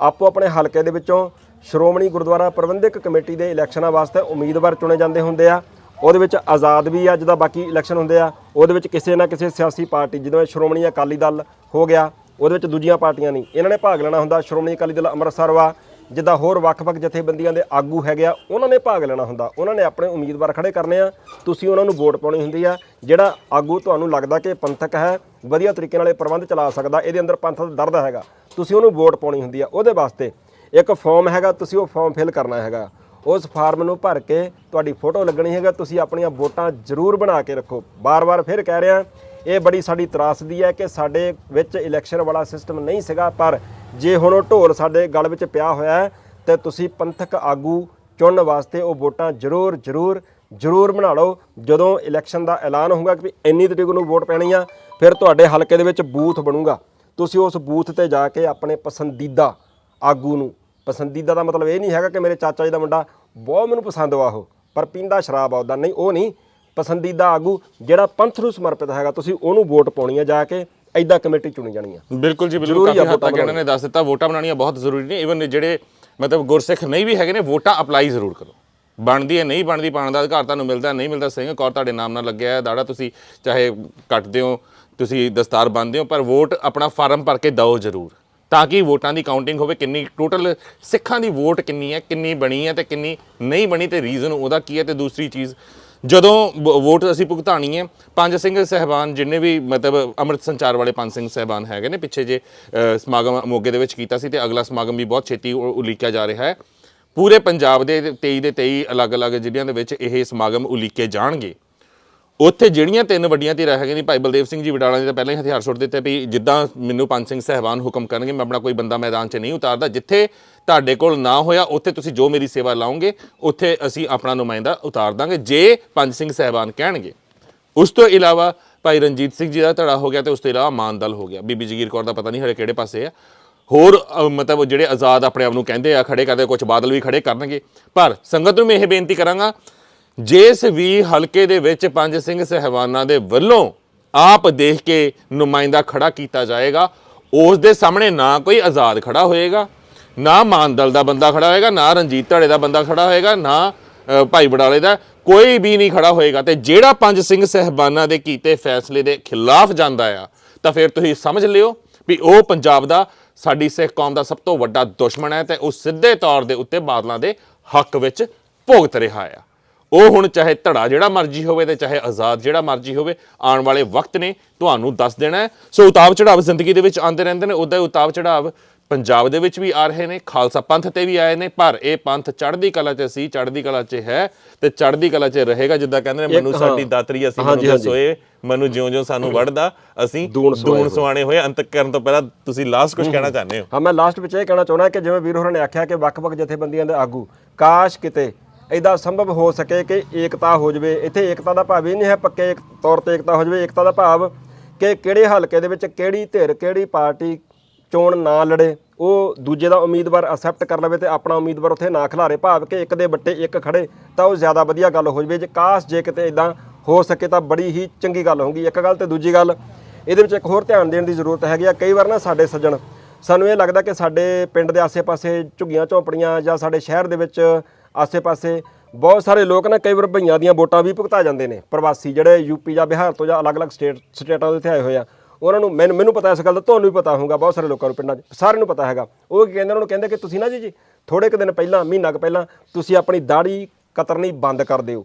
ਆਪੋ ਆਪਣੇ ਹਲਕੇ ਦੇ ਵਿੱਚੋਂ ਸ਼੍ਰੋਮਣੀ ਗੁਰਦੁਆਰਾ ਪ੍ਰਬੰਧਕ ਕਮੇਟੀ ਦੇ ਇਲੈਕਸ਼ਨਾਂ ਵਾਸਤੇ ਉਮੀਦਵਾਰ ਚੁਣੇ ਜਾਂਦੇ ਹੁੰਦੇ ਆ। ਉਹਦੇ ਵਿੱਚ ਆਜ਼ਾਦ ਵੀ ਆ ਜਿਹਦਾ ਬਾਕੀ ਇਲੈਕਸ਼ਨ ਹੁੰਦੇ ਆ। ਉਹਦੇ ਵਿੱਚ ਕਿਸੇ ਨਾ ਕਿਸੇ ਸਿਆਸੀ ਪਾਰਟੀ, ਜਿਵੇਂ ਸ਼੍ਰੋਮਣੀ ਅਕਾਲੀ ਦਲ ਹੋ ਗਿਆ, ਉਹਦੇ ਵਿੱਚ ਦੂਜੀਆਂ ਪਾਰਟੀਆਂ ਨਹੀਂ। ਇਹਨਾਂ ਨੇ ਭਾਗ ਲੈਣਾ ਹੁੰਦਾ ਸ਼੍ਰੋਮਣੀ ਅਕਾਲੀ ਦਲ ਅੰਮ੍ਰਿਤਸਰ ਵਾ ਜਿੱਦਾਂ ਹੋਰ ਵੱਖ-ਵੱਖ ਜਥੇਬੰਦੀਆਂ ਦੇ ਆਗੂ ਹੈਗੇ ਆ, ਉਹਨਾਂ ਨੇ ਭਾਗ ਲੈਣਾ ਹੁੰਦਾ। ਉਹਨਾਂ ਨੇ ਆਪਣੇ ਉਮੀਦਵਾਰ ਖੜੇ ਕਰਨੇ ਆ। ਤੁਸੀਂ ਉਹਨਾਂ ਨੂੰ ਵੋਟ ਪਾਉਣੀ ਹੁੰਦੀ ਆ। ਜਿਹੜਾ ਆਗੂ ਤੁਹਾਨੂੰ ਲੱਗਦਾ ਕਿ ਪੰਥਕ ਹੈ, ਵਧੀਆ ਤਰੀਕੇ ਨਾਲ ਇਹ ਪ੍ਰਬੰਧ ਚਲਾ ਸਕਦਾ, ਇਹਦੇ ਅੰਦਰ ਪੰਥ ਦਾ ਦਰਦ ਹੈਗਾ। ਤੁਸੀਂ ਉਹਨੂੰ ਵੋਟ ਪਾਉਣੀ ਹੁੰਦੀ ਆ। ਉਹਦੇ ਵਾਸਤੇ ਇੱਕ ਫਾਰਮ ਹੈਗਾ, ਤੁਸੀਂ ਉਹ ਫਾਰਮ ਫਿਲ ਕਰਨਾ ਹੈਗਾ। ਉਸ ਫਾਰਮ ਨੂੰ ਭਰ ਕੇ ਤੁਹਾਡੀ ਫੋਟੋ ਲੱਗਣੀ ਹੈਗਾ। ਤੁਸੀਂ ਆਪਣੀਆਂ ਵੋਟਾਂ ਜ਼ਰੂਰ ਬਣਾ ਕੇ ਰੱਖੋ। ਬਾਰ-ਬਾਰ ਫਿਰ ਕਹਿ ਰਿਹਾ, ਇਹ ਬੜੀ ਸਾਡੀ ਤਰਾਸਦੀ ਹੈ ਕਿ ਸਾਡੇ ਵਿੱਚ ਇਲੈਕਸ਼ਨ ਵਾਲਾ ਸਿਸਟਮ ਨਹੀਂ ਸੀਗਾ, ਪਰ ਜੇ ਹੁਣ ਉਹ ਢੋਲ ਸਾਡੇ ਗਲ ਵਿੱਚ ਪਿਆ ਹੋਇਆ ਹੈ, ਤੇ ਤੁਸੀਂ ਪੰਥਕ ਆਗੂ ਚੁਣਨ ਵਾਸਤੇ ਉਹ ਵੋਟਾਂ ਜ਼ਰੂਰ ਜ਼ਰੂਰ ਜ਼ਰੂਰ ਬਣਾ ਲਓ। ਜਦੋਂ ਇਲੈਕਸ਼ਨ ਦਾ ਐਲਾਨ ਹੋਊਗਾ ਕਿ ਵੀ ਇੰਨੀ ਤਰੀਕ ਨੂੰ ਵੋਟ ਪੈਣੀ ਆ, ਫਿਰ ਤੁਹਾਡੇ ਹਲਕੇ ਦੇ ਵਿੱਚ ਬੂਥ ਬਣੂਗਾ। ਤੁਸੀਂ ਉਸ ਬੂਥ ਤੇ ਜਾ ਕੇ ਆਪਣੇ ਪਸੰਦੀਦਾ ਆਗੂ ਨੂੰ, ਪਸੰਦੀਦਾ ਦਾ ਮਤਲਬ ਇਹ ਨਹੀਂ ਹੈਗਾ ਕਿ ਮੇਰੇ ਚਾਚਾ ਜੀ ਦਾ ਮੁੰਡਾ ਬਹੁਤ ਮੈਨੂੰ ਪਸੰਦ ਆ ਉਹ, ਪਰ ਪੀਂਦਾ ਸ਼ਰਾਬ ਆ ਉਹਦਾ। ਨਹੀਂ, ਉਹ ਨਹੀਂ। ਪਸੰਦੀਦਾ ਆਗੂ ਜਿਹੜਾ ਪੰਥ ਨੂੰ ਸਮਰਪਿਤ ਹੈਗਾ, ਤੁਸੀਂ ਉਹਨੂੰ ਵੋਟ ਪਾਉਣੀ ਹੈ ਜਾ ਕੇ। ਐਦਾਂ ਕਮੇਟੀ ਚੁਣੀ ਜਾਣੀ ਆ ਬਿਲਕੁਲ ਜੀ ਬਿਲਕੁਲ। ਕਾਫੀ ਹੱਦ ਤੱਕ ਇਹਨਾਂ ਨੇ ਦੱਸ ਦਿੱਤਾ ਵੋਟਾਂ ਬਣਾਉਣੀਆਂ ਬਹੁਤ ਜ਼ਰੂਰੀ ਨੇ। ਇਵਨ ਜਿਹੜੇ ਮਤਲਬ ਗੁਰਸਿੱਖ ਨਹੀਂ ਵੀ ਹੈਗੇ ਨੇ ਵੋਟਾਂ ਅਪਲਾਈ ਜ਼ਰੂਰ ਕਰੋ। ਬਣਦੀ ਹੈ ਨਹੀਂ ਬਣਦੀ ਪਾਉਣ ਦਾ ਅਧਿਕਾਰ ਤੁਹਾਨੂੰ ਮਿਲਦਾ ਨਹੀਂ ਮਿਲਦਾ ਸਿੰਘ ਕੌਰ ਤੁਹਾਡੇ ਨਾਮ ਨਾਲ ਲੱਗਿਆ ਹੈ ਦਾੜਾ ਤੁਸੀਂ ਚਾਹੇ ਕੱਟਦੇ ਹੋ ਤੁਸੀਂ ਦਸਤਾਰ ਬੰਨਦੇ ਹੋ ਪਰ ਵੋਟ ਆਪਣਾ ਫਾਰਮ ਭਰ ਕੇ ਦਿਓ ਜ਼ਰੂਰ। ਤਾਂ ਕਿ ਵੋਟਾਂ ਦੀ ਕਾਊਂਟਿੰਗ ਹੋਵੇ ਕਿੰਨੀ ਟੋਟਲ ਸਿੱਖਾਂ ਦੀ ਵੋਟ ਕਿੰਨੀ ਹੈ ਕਿੰਨੀ ਬਣੀ ਹੈ ਤੇ ਕਿੰਨੀ ਨਹੀਂ ਬਣੀ ਤੇ ਰੀਜ਼ਨ ਉਹਦਾ ਕੀ ਹੈ ਤੇ ਦੂਸਰੀ ਚੀਜ਼ ਜਦੋਂ ਵ- ਵੋਟ ਅਸੀਂ ਭੁਗਤਾਣੀ ਹੈ, ਪੰਜ ਸਿੰਘ ਸਹਿਬਾਨ ਜਿੰਨੇ ਵੀ ਮਤਲਬ ਅੰਮ੍ਰਿਤ ਸੰਚਾਰ ਵਾਲੇ ਪੰਜ ਸਿੰਘ ਸਹਿਬਾਨ ਹੈਗੇ ਨੇ, ਪਿੱਛੇ ਜੇ ਸਮਾਗਮ ਮੋਗੇ ਦੇ ਵਿੱਚ ਕੀਤਾ ਸੀ ਤੇ ਅਗਲਾ ਸਮਾਗਮ ਵੀ ਬਹੁਤ ਛੇਤੀ ਉਲੀਕਿਆ ਜਾ ਰਿਹਾ ਹੈ। ਪੂਰੇ ਪੰਜਾਬ ਦੇ 23 ਦੇ 23 ਅਲੱਗ-ਅਲੱਗ ਜ਼ਿਲ੍ਹਿਆਂ ਦੇ ਵਿੱਚ ਇਹ ਸਮਾਗਮ ਉਲੀਕੇ ਜਾਣਗੇ। ਉੱਥੇ ਜਿਹੜੀਆਂ ਤਿੰਨ ਵੱਡੀਆਂ ਧਿਰਾਂ ਹੈਗੀਆਂ ਨੇ, ਭਾਈ ਬਲਦੇਵ ਸਿੰਘ ਜੀ ਵਡਾਲਾ ਨੇ ਤਾਂ ਪਹਿਲਾਂ ਹੀ ਹਥਿਆਰ ਸੁੱਟ ਦਿੱਤੇ ਵੀ ਜਿੱਦਾਂ ਮੈਨੂੰ ਪੰਜ ਸਿੰਘ ਸਹਿਬਾਨ ਹੁਕਮ ਕਰਨਗੇ, ਮੈਂ ਆਪਣਾ ਕੋਈ ਬੰਦਾ ਮੈਦਾਨ 'ਚ ਨਹੀਂ ਉਤਾਰਦਾ। ਜਿੱਥੇ ਤੁਹਾਡੇ ਕੋਲ ਨਾ ਹੋਇਆ, ਉੱਥੇ ਤੁਸੀਂ ਜੋ ਮੇਰੀ ਸੇਵਾ ਲਾਓਗੇ, ਉੱਥੇ ਅਸੀਂ ਆਪਣਾ ਨੁਮਾਇੰਦਾ ਉਤਾਰ ਦਾਂਗੇ, ਜੇ ਪੰਜ ਸਿੰਘ ਸਹਿਬਾਨ ਕਹਿਣਗੇ। ਉਸ ਤੋਂ ਇਲਾਵਾ ਭਾਈ ਰਣਜੀਤ ਸਿੰਘ ਜੀ ਦਾ ਧੜਾ ਹੋ ਗਿਆ ਤੇ ਉਸ ਤੋਂ ਇਲਾਵਾ ਮਾਨਦਲ ਹੋ ਗਿਆ। ਬੀਬੀ ਜਗੀਰ ਕੌਰ ਦਾ ਪਤਾ ਨਹੀਂ ਹਰੇ ਕਿਹੜੇ ਪਾਸੇ ਆ। ਹੋਰ ਮਤਲਬ ਜਿਹੜੇ ਆਜ਼ਾਦ ਆਪਣੇ ਆਪ ਨੂੰ ਕਹਿੰਦੇ ਆ, ਖੜੇ ਕਰਦੇ ਕੁਝ ਬਾਦਲ ਵੀ ਖੜੇ ਕਰਨਗੇ। ਪਰ ਸੰਗਤ ਨੂੰ ਮੈਂ ਇਹ ਬੇਨਤੀ ਕਰਾਂਗਾ ਜਿਸ ਵੀ ਹਲਕੇ ਦੇ ਵਿੱਚ ਪੰਜ ਸਿੰਘ ਸਹਿਬਾਨਾਂ ਦੇ ਵੱਲੋਂ ਆਪ ਦੇਖ ਕੇ ਨੁਮਾਇੰਦਾ ਖੜਾ ਕੀਤਾ ਜਾਏਗਾ, ਉਸ ਦੇ ਸਾਹਮਣੇ ਨਾ ਕੋਈ ਆਜ਼ਾਦ ਖੜਾ ਹੋਏਗਾ, ਨਾ ਮਾਨਦਲ ਦਾ ਬੰਦਾ ਖੜਾ ਹੋਏਗਾ, ਨਾ ਰਣਜੀਤ ਧੜੇ ਦਾ ਬੰਦਾ ਖੜਾ ਹੋਏਗਾ, ਨਾ ਭਾਈ ਬਡਾਲੇ ਦਾ ਕੋਈ ਵੀ ਨਹੀਂ ਖੜਾ ਹੋਏਗਾ। ਤੇ ਜਿਹੜਾ ਪੰਜ ਸਿੰਘ ਸਹਿਬਾਨਾਂ ਦੇ ਕੀਤੇ ਫੈਸਲੇ ਦੇ ਖਿਲਾਫ ਜਾਂਦਾ ਆ, ਤਾਂ ਫਿਰ ਤੁਸੀਂ ਸਮਝ ਲਿਓ ਵੀ ਉਹ ਪੰਜਾਬ ਦਾ ਸਾਡੀ ਸਿੱਖ ਕੌਮ ਦਾ ਸਭ ਤੋਂ ਵੱਡਾ ਦੁਸ਼ਮਣ ਹੈ ਤੇ ਉਹ ਸਿੱਧੇ ਤੌਰ ਦੇ ਉੱਤੇ ਬਾਦਲਾਂ ਦੇ ਹੱਕ ਵਿੱਚ ਭੁਗਤ ਰਿਹਾ ਆ। ਉਹ ਹੁਣ ਚਾਹੇ ਧੜਾ ਜਿਹੜਾ ਮਰਜ਼ੀ ਹੋਵੇ ਤੇ ਚਾਹੇ ਆਜ਼ਾਦ ਜਿਹੜਾ ਮਰਜ਼ੀ ਹੋਵੇ ਆਉਣ ਵਾਲੇ ਵਕਤ ਨੇ ਤੁਹਾਨੂੰ ਦੱਸ ਦੇਣਾ ਹੈ ਸੋ ਉਤਾਵ ਚੜਾਵ ਜ਼ਿੰਦਗੀ ਦੇ ਵਿੱਚ ਆਉਂਦੇ ਰਹਿੰਦੇ ਨੇ ਉਦਾਂ ਹੀ ਉਤਾਵ ਚੜਾਵ ਪੰਜਾਬ ਦੇ ਵਿੱਚ ਵੀ ਆ ਰਹੇ ਨੇ ਖਾਲਸਾ ਪੰਥ ਤੇ ਵੀ ਆਏ ਨੇ ਪਰ ਇਹ ਪੰਥ ਚੜ੍ਹਦੀ ਕਲਾ 'ਚ ਸੀ ਚੜ੍ਹਦੀ ਕਲਾ 'ਚ ਹੈ ਤੇ ਚੜ੍ਹਦੀ ਕਲਾ 'ਚ ਰਹੇਗਾ ਜਿੱਦਾਂ ਕਹਿੰਦੇ ਨੇ ਮਨੂੰ। ਸਾਡੀ ਦਾਤਰੀ ਅਸੀਂ ਮਨੂੰ। ਸੋਏ ਮਨੂੰ ਜਿਉਂ-ਜਿਉਂ ਸਾਨੂੰ ਵੜਦਾ ਅਸੀਂ ਦੂਣ ਸੁਆਣੇ ਹੋਏ ਅੰਤ ਕਰਨ ਤੋਂ ਪਹਿਲਾਂ ਤੁਸੀਂ ਲਾਸਟ ਕੁਝ ਕਹਿਣਾ ਚਾਹੁੰਦੇ ਹੋ ਹਾਂ ਮੈਂ ਲਾਸਟ ਵਿੱਚ ਇਹ ਕਹਿਣਾ ਚਾਹੁੰਦਾ ਕਿ ਜਿਵੇਂ ਵੀਰ ਹੋਰਾਂ ਨੇ ਆਖਿਆ ਕਿ ਵੱਖ-ਵੱਖ ਜਥੇਬੰਦੀਆਂ ਦੇ ਆਗੂ ਕਾਸ਼ ਕਿਤੇ ਇਦਾਂ ਸੰਭਵ ਹੋ ਸਕੇ ਕਿ ਏਕਤਾ ਹੋ ਜਵੇ। ਇੱਥੇ ਏਕਤਾ ਦਾ ਭਾਵ ਇਹ ਨਹੀਂ ਹੈ ਪੱਕੇ ਇੱਕ ਤੌਰ ਤੇ ਏਕਤਾ ਹੋ ਜਵੇ। ਏਕਤਾ ਦਾ ਭਾਵ ਕਿ ਕਿਹੜੇ ਹਲਕੇ ਦੇ ਵਿੱਚ ਕਿਹੜੀ ਧਿਰ, ਕਿਹੜੀ ਪਾਰਟੀ ਚੋਣ ਨਾ ਲੜੇ, ਉਹ ਦੂਜੇ ਦਾ ਉਮੀਦਵਾਰ ਅਸੈਪਟ ਕਰ ਲਵੇ ਤੇ ਆਪਣਾ ਉਮੀਦਵਾਰ ਉੱਥੇ ਨਾ ਖਿਲਾਰੇ। ਭਾਵ ਕਿ ਇੱਕ ਦੇ ਬੱਟੇ ਇੱਕ ਖੜੇ, ਤਾਂ ਉਹ ਜ਼ਿਆਦਾ ਵਧੀਆ ਗੱਲ ਹੋ ਜਵੇ। ਜੇ ਕਾਸ਼ ਜੇ ਕਿਤੇ ਇਦਾਂ ਹੋ ਸਕੇ ਤਾਂ ਬੜੀ ਹੀ ਚੰਗੀ ਗੱਲ ਹੋਊਗੀ। ਇੱਕ ਗੱਲ ਤੇ ਦੂਜੀ ਗੱਲ, ਇਹਦੇ ਵਿੱਚ ਇੱਕ ਹੋਰ ਧਿਆਨ ਦੇਣ ਦੀ ਜ਼ਰੂਰਤ ਹੈਗੀ ਆ। ਕਈ ਵਾਰ ਨਾ ਸਾਡੇ ਸੱਜਣ, ਸਾਨੂੰ ਇਹ ਲੱਗਦਾ ਕਿ ਸਾਡੇ ਪਿੰਡ ਦੇ ਆਸੇ-ਪਾਸੇ ਝੁੱਗੀਆਂ ਝੌਂਪੜੀਆਂ ਜਾਂ ਸਾਡੇ ਸ਼ਹਿਰ ਦੇ ਵਿੱਚ ਆਸੇ-ਪਾਸੇ ਬਹੁਤ ਸਾਰੇ ਲੋਕ ਨਾ ਕਈ ਵਾਰ ਭਈਆਂ ਦੀਆਂ ਵੋਟਾਂ ਵੀ ਭੁਗਤਾ ਜਾਂਦੇ ਨੇ। ਪ੍ਰਵਾਸੀ ਜਿਹੜੇ ਯੂਪੀ ਜਾਂ ਬਿਹਾਰ ਤੋਂ ਜਾਂ ਅਲੱਗ-ਅਲੱਗ ਸਟੇਟ, ਸਟੇਟਾਂ ਤੋਂ ਇੱਥੇ ਆਏ ਹੋਏ ਆ, ਉਹਨਾਂ ਨੂੰ ਮੈਨੂੰ ਮੈਨੂੰ ਪਤਾ ਇਸ ਗੱਲ ਦਾ, ਤੁਹਾਨੂੰ ਵੀ ਪਤਾ ਹੋਊਗਾ, ਬਹੁਤ ਸਾਰੇ ਲੋਕਾਂ ਨੂੰ ਪਿੰਡਾਂ 'ਚ, ਸਾਰਿਆਂ ਨੂੰ ਪਤਾ ਹੈਗਾ। ਉਹ ਕੀ ਕਹਿੰਦੇ, ਉਹਨਾਂ ਨੂੰ ਕਹਿੰਦੇ ਕਿ ਤੁਸੀਂ ਨਾ ਜੀ ਜੀ ਥੋੜੇ ਕੁ ਦਿਨ ਪਹਿਲਾਂ, ਮਹੀਨਾ ਕੁ ਪਹਿਲਾਂ, ਤੁਸੀਂ ਆਪਣੀ ਦਾੜੀ ਕਤਰਨੀ ਬੰਦ ਕਰ ਦਿਓ।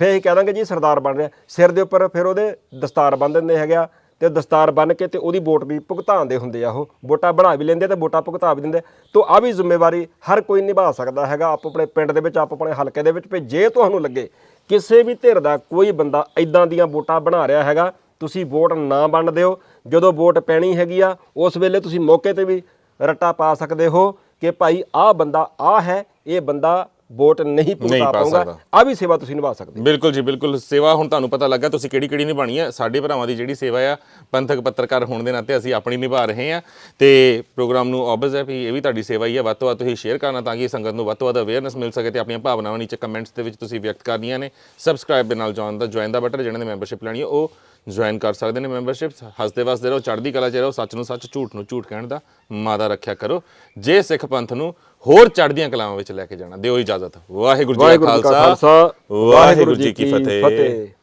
ਫਿਰ ਇਹ ਕਹਿ ਦਾਂਗੇ ਜੀ ਸਰਦਾਰ ਬਣ ਰਿਹਾ, ਸਿਰ ਦੇ ਉੱਪਰ ਫਿਰ ਉਹਦੇ ਦਸਤਾਰ ਬੰਨ ਦਿੰਦੇ ਹੈਗੇ ਆ ਤੇ ਦਸਤਾਰ ਬੰਨ ਕੇ ਤੇ ਉਹਦੀ ਵੋਟ ਵੀ ਭੁਗਤਾਉਂਦੇ ਹੁੰਦੇ ਆ ਉਹ। ਵੋਟਾਂ ਬਣਾ ਵੀ ਲੈਂਦੇ ਤੇ ਵੋਟਾਂ ਭੁਗਤਾ ਵੀ ਦਿੰਦੇ ਤੋ ਆ ਵੀ ਜ਼ਿੰਮੇਵਾਰੀ ਹਰ ਕੋਈ ਨਿਭਾ ਸਕਦਾ ਹੈਗਾ। ਆਪ ਆਪਣੇ ਪਿੰਡ ਦੇ ਵਿੱਚ, ਆਪ ਆਪਣੇ ਹਲਕੇ ਦੇ ਵਿੱਚ। ਵੀ ਜੇ ਤੁਹਾਨੂੰ ਲੱਗੇ ਕਿਸੇ ਵੀ ਧਿਰ ਦਾ ਕੋਈ ਬੰਦਾ ਇਦਾਂ ਦੀਆਂ ਵੋਟਾਂ ਬਣਾ ਰਿਹਾ ਹੈਗਾ, ਤੁਸੀਂ ਵੋਟ ਨਾ ਬਣ ਦਿਓ। ਜਦੋਂ ਵੋਟ ਪੈਣੀ ਹੈਗੀ ਆ, ਉਸ ਵੇਲੇ ਤੁਸੀਂ ਮੌਕੇ ਤੇ ਵੀ ਰੱਟਾ ਪਾ ਸਕਦੇ ਹੋ ਕਿ ਭਾਈ ਆਹ ਬੰਦਾ ਆ ਹੈ, ਇਹ ਬੰਦਾ ਵੋਟ ਨਹੀਂ ਪਾ ਸਕਦਾ। ਆ ਵੀ ਸੇਵਾ ਤੁਸੀਂ ਨਿਭਾ ਸਕਦੇ। ਬਿਲਕੁਲ ਜੀ ਬਿਲਕੁਲ। ਸੇਵਾ ਹੁਣ ਤੁਹਾਨੂੰ ਪਤਾ ਲੱਗਾ ਤੁਸੀਂ ਕਿਹੜੀ ਕਿਹੜੀ ਨਿਭਾਣੀ ਹੈ ਸਾਡੇ ਭਰਾਵਾਂ ਦੀ ਜਿਹੜੀ ਸੇਵਾ ਆ ਪੰਥਕ ਪੱਤਰਕਾਰ ਹੋਣ ਦੇ ਨਾਤੇ ਅਸੀਂ ਆਪਣੀ ਨਿਭਾ ਰਹੇ ਹਾਂ ਤੇ ਪ੍ਰੋਗਰਾਮ ਨੂੰ ਆਬਜ਼ ਹੈ ਵੀ ਇਹ ਵੀ ਤੁਹਾਡੀ ਸੇਵਾ ਹੀ ਹੈ ਵੱਧ ਤੋਂ ਵੱਧ ਤੁਸੀਂ ਸ਼ੇਅਰ ਕਰਨਾ ਤਾਂ ਕਿ ਸੰਗਤ ਨੂੰ ਵੱਧ ਤੋਂ ਵੱਧ ਅਵੇਅਰਨੈਸ ਮਿਲ ਸਕੇ ਤੇ ਆਪਣੀਆਂ ਭਾਵਨਾਵਾਂ ਨੀਚੇ ਕਮੈਂਟਸ ਦੇ ਵਿੱਚ ਤੁਸੀਂ ਵਿਅਕਤ ਕਰਨੀਆਂ ਨੇ। ਸਬਸਕ੍ਰਾਈਬ ਦੇ ਨਾਲ ਜੁਆਇਨ ਦਾ ਜੁਆਇਨ ਦਾ ਬਟਨ ਜਿਹਨਾਂ ਨੇ ਮੈਂਬਰਸ਼ਿਪ ਲੈਣੀ ਹੈ ਉਹ ਜੁਆਇਨ ਕਰ ਸਕਦੇ ਨੇ ਮੈਂਬਰਸ਼ਿਪ ਹੱਸਦੇ ਵਸਦੇ ਰਹੋ ਚੜ੍ਹਦੀ ਕਲਾ 'ਚ ਰਹੋ ਸੱਚ ਨੂੰ ਸੱਚ ਝੂਠ ਨੂੰ ਝੂਠ ਕਹਿਣ ਦਾ ਮਾਦਾ ਰੱਖਿਆ ਕਰੋ। ਜੇ ਸਿੱਖ ਪੰਥ ਨੂੰ ਹੋਰ ਚੜ੍ਹਦੀਆਂ ਕਲਾਵਾਂ ਵਿੱਚ ਲੈ ਕੇ ਜਾਣਾ ਦਿਓ ਇਜਾਜ਼ਤ। ਵਾਹਿਗੁਰੂ ਜੀ ਕਾ ਖਾਲਸਾ ਵਾਹਿਗੁਰੂ ਜੀ ਕੀ ਫਤਿਹ।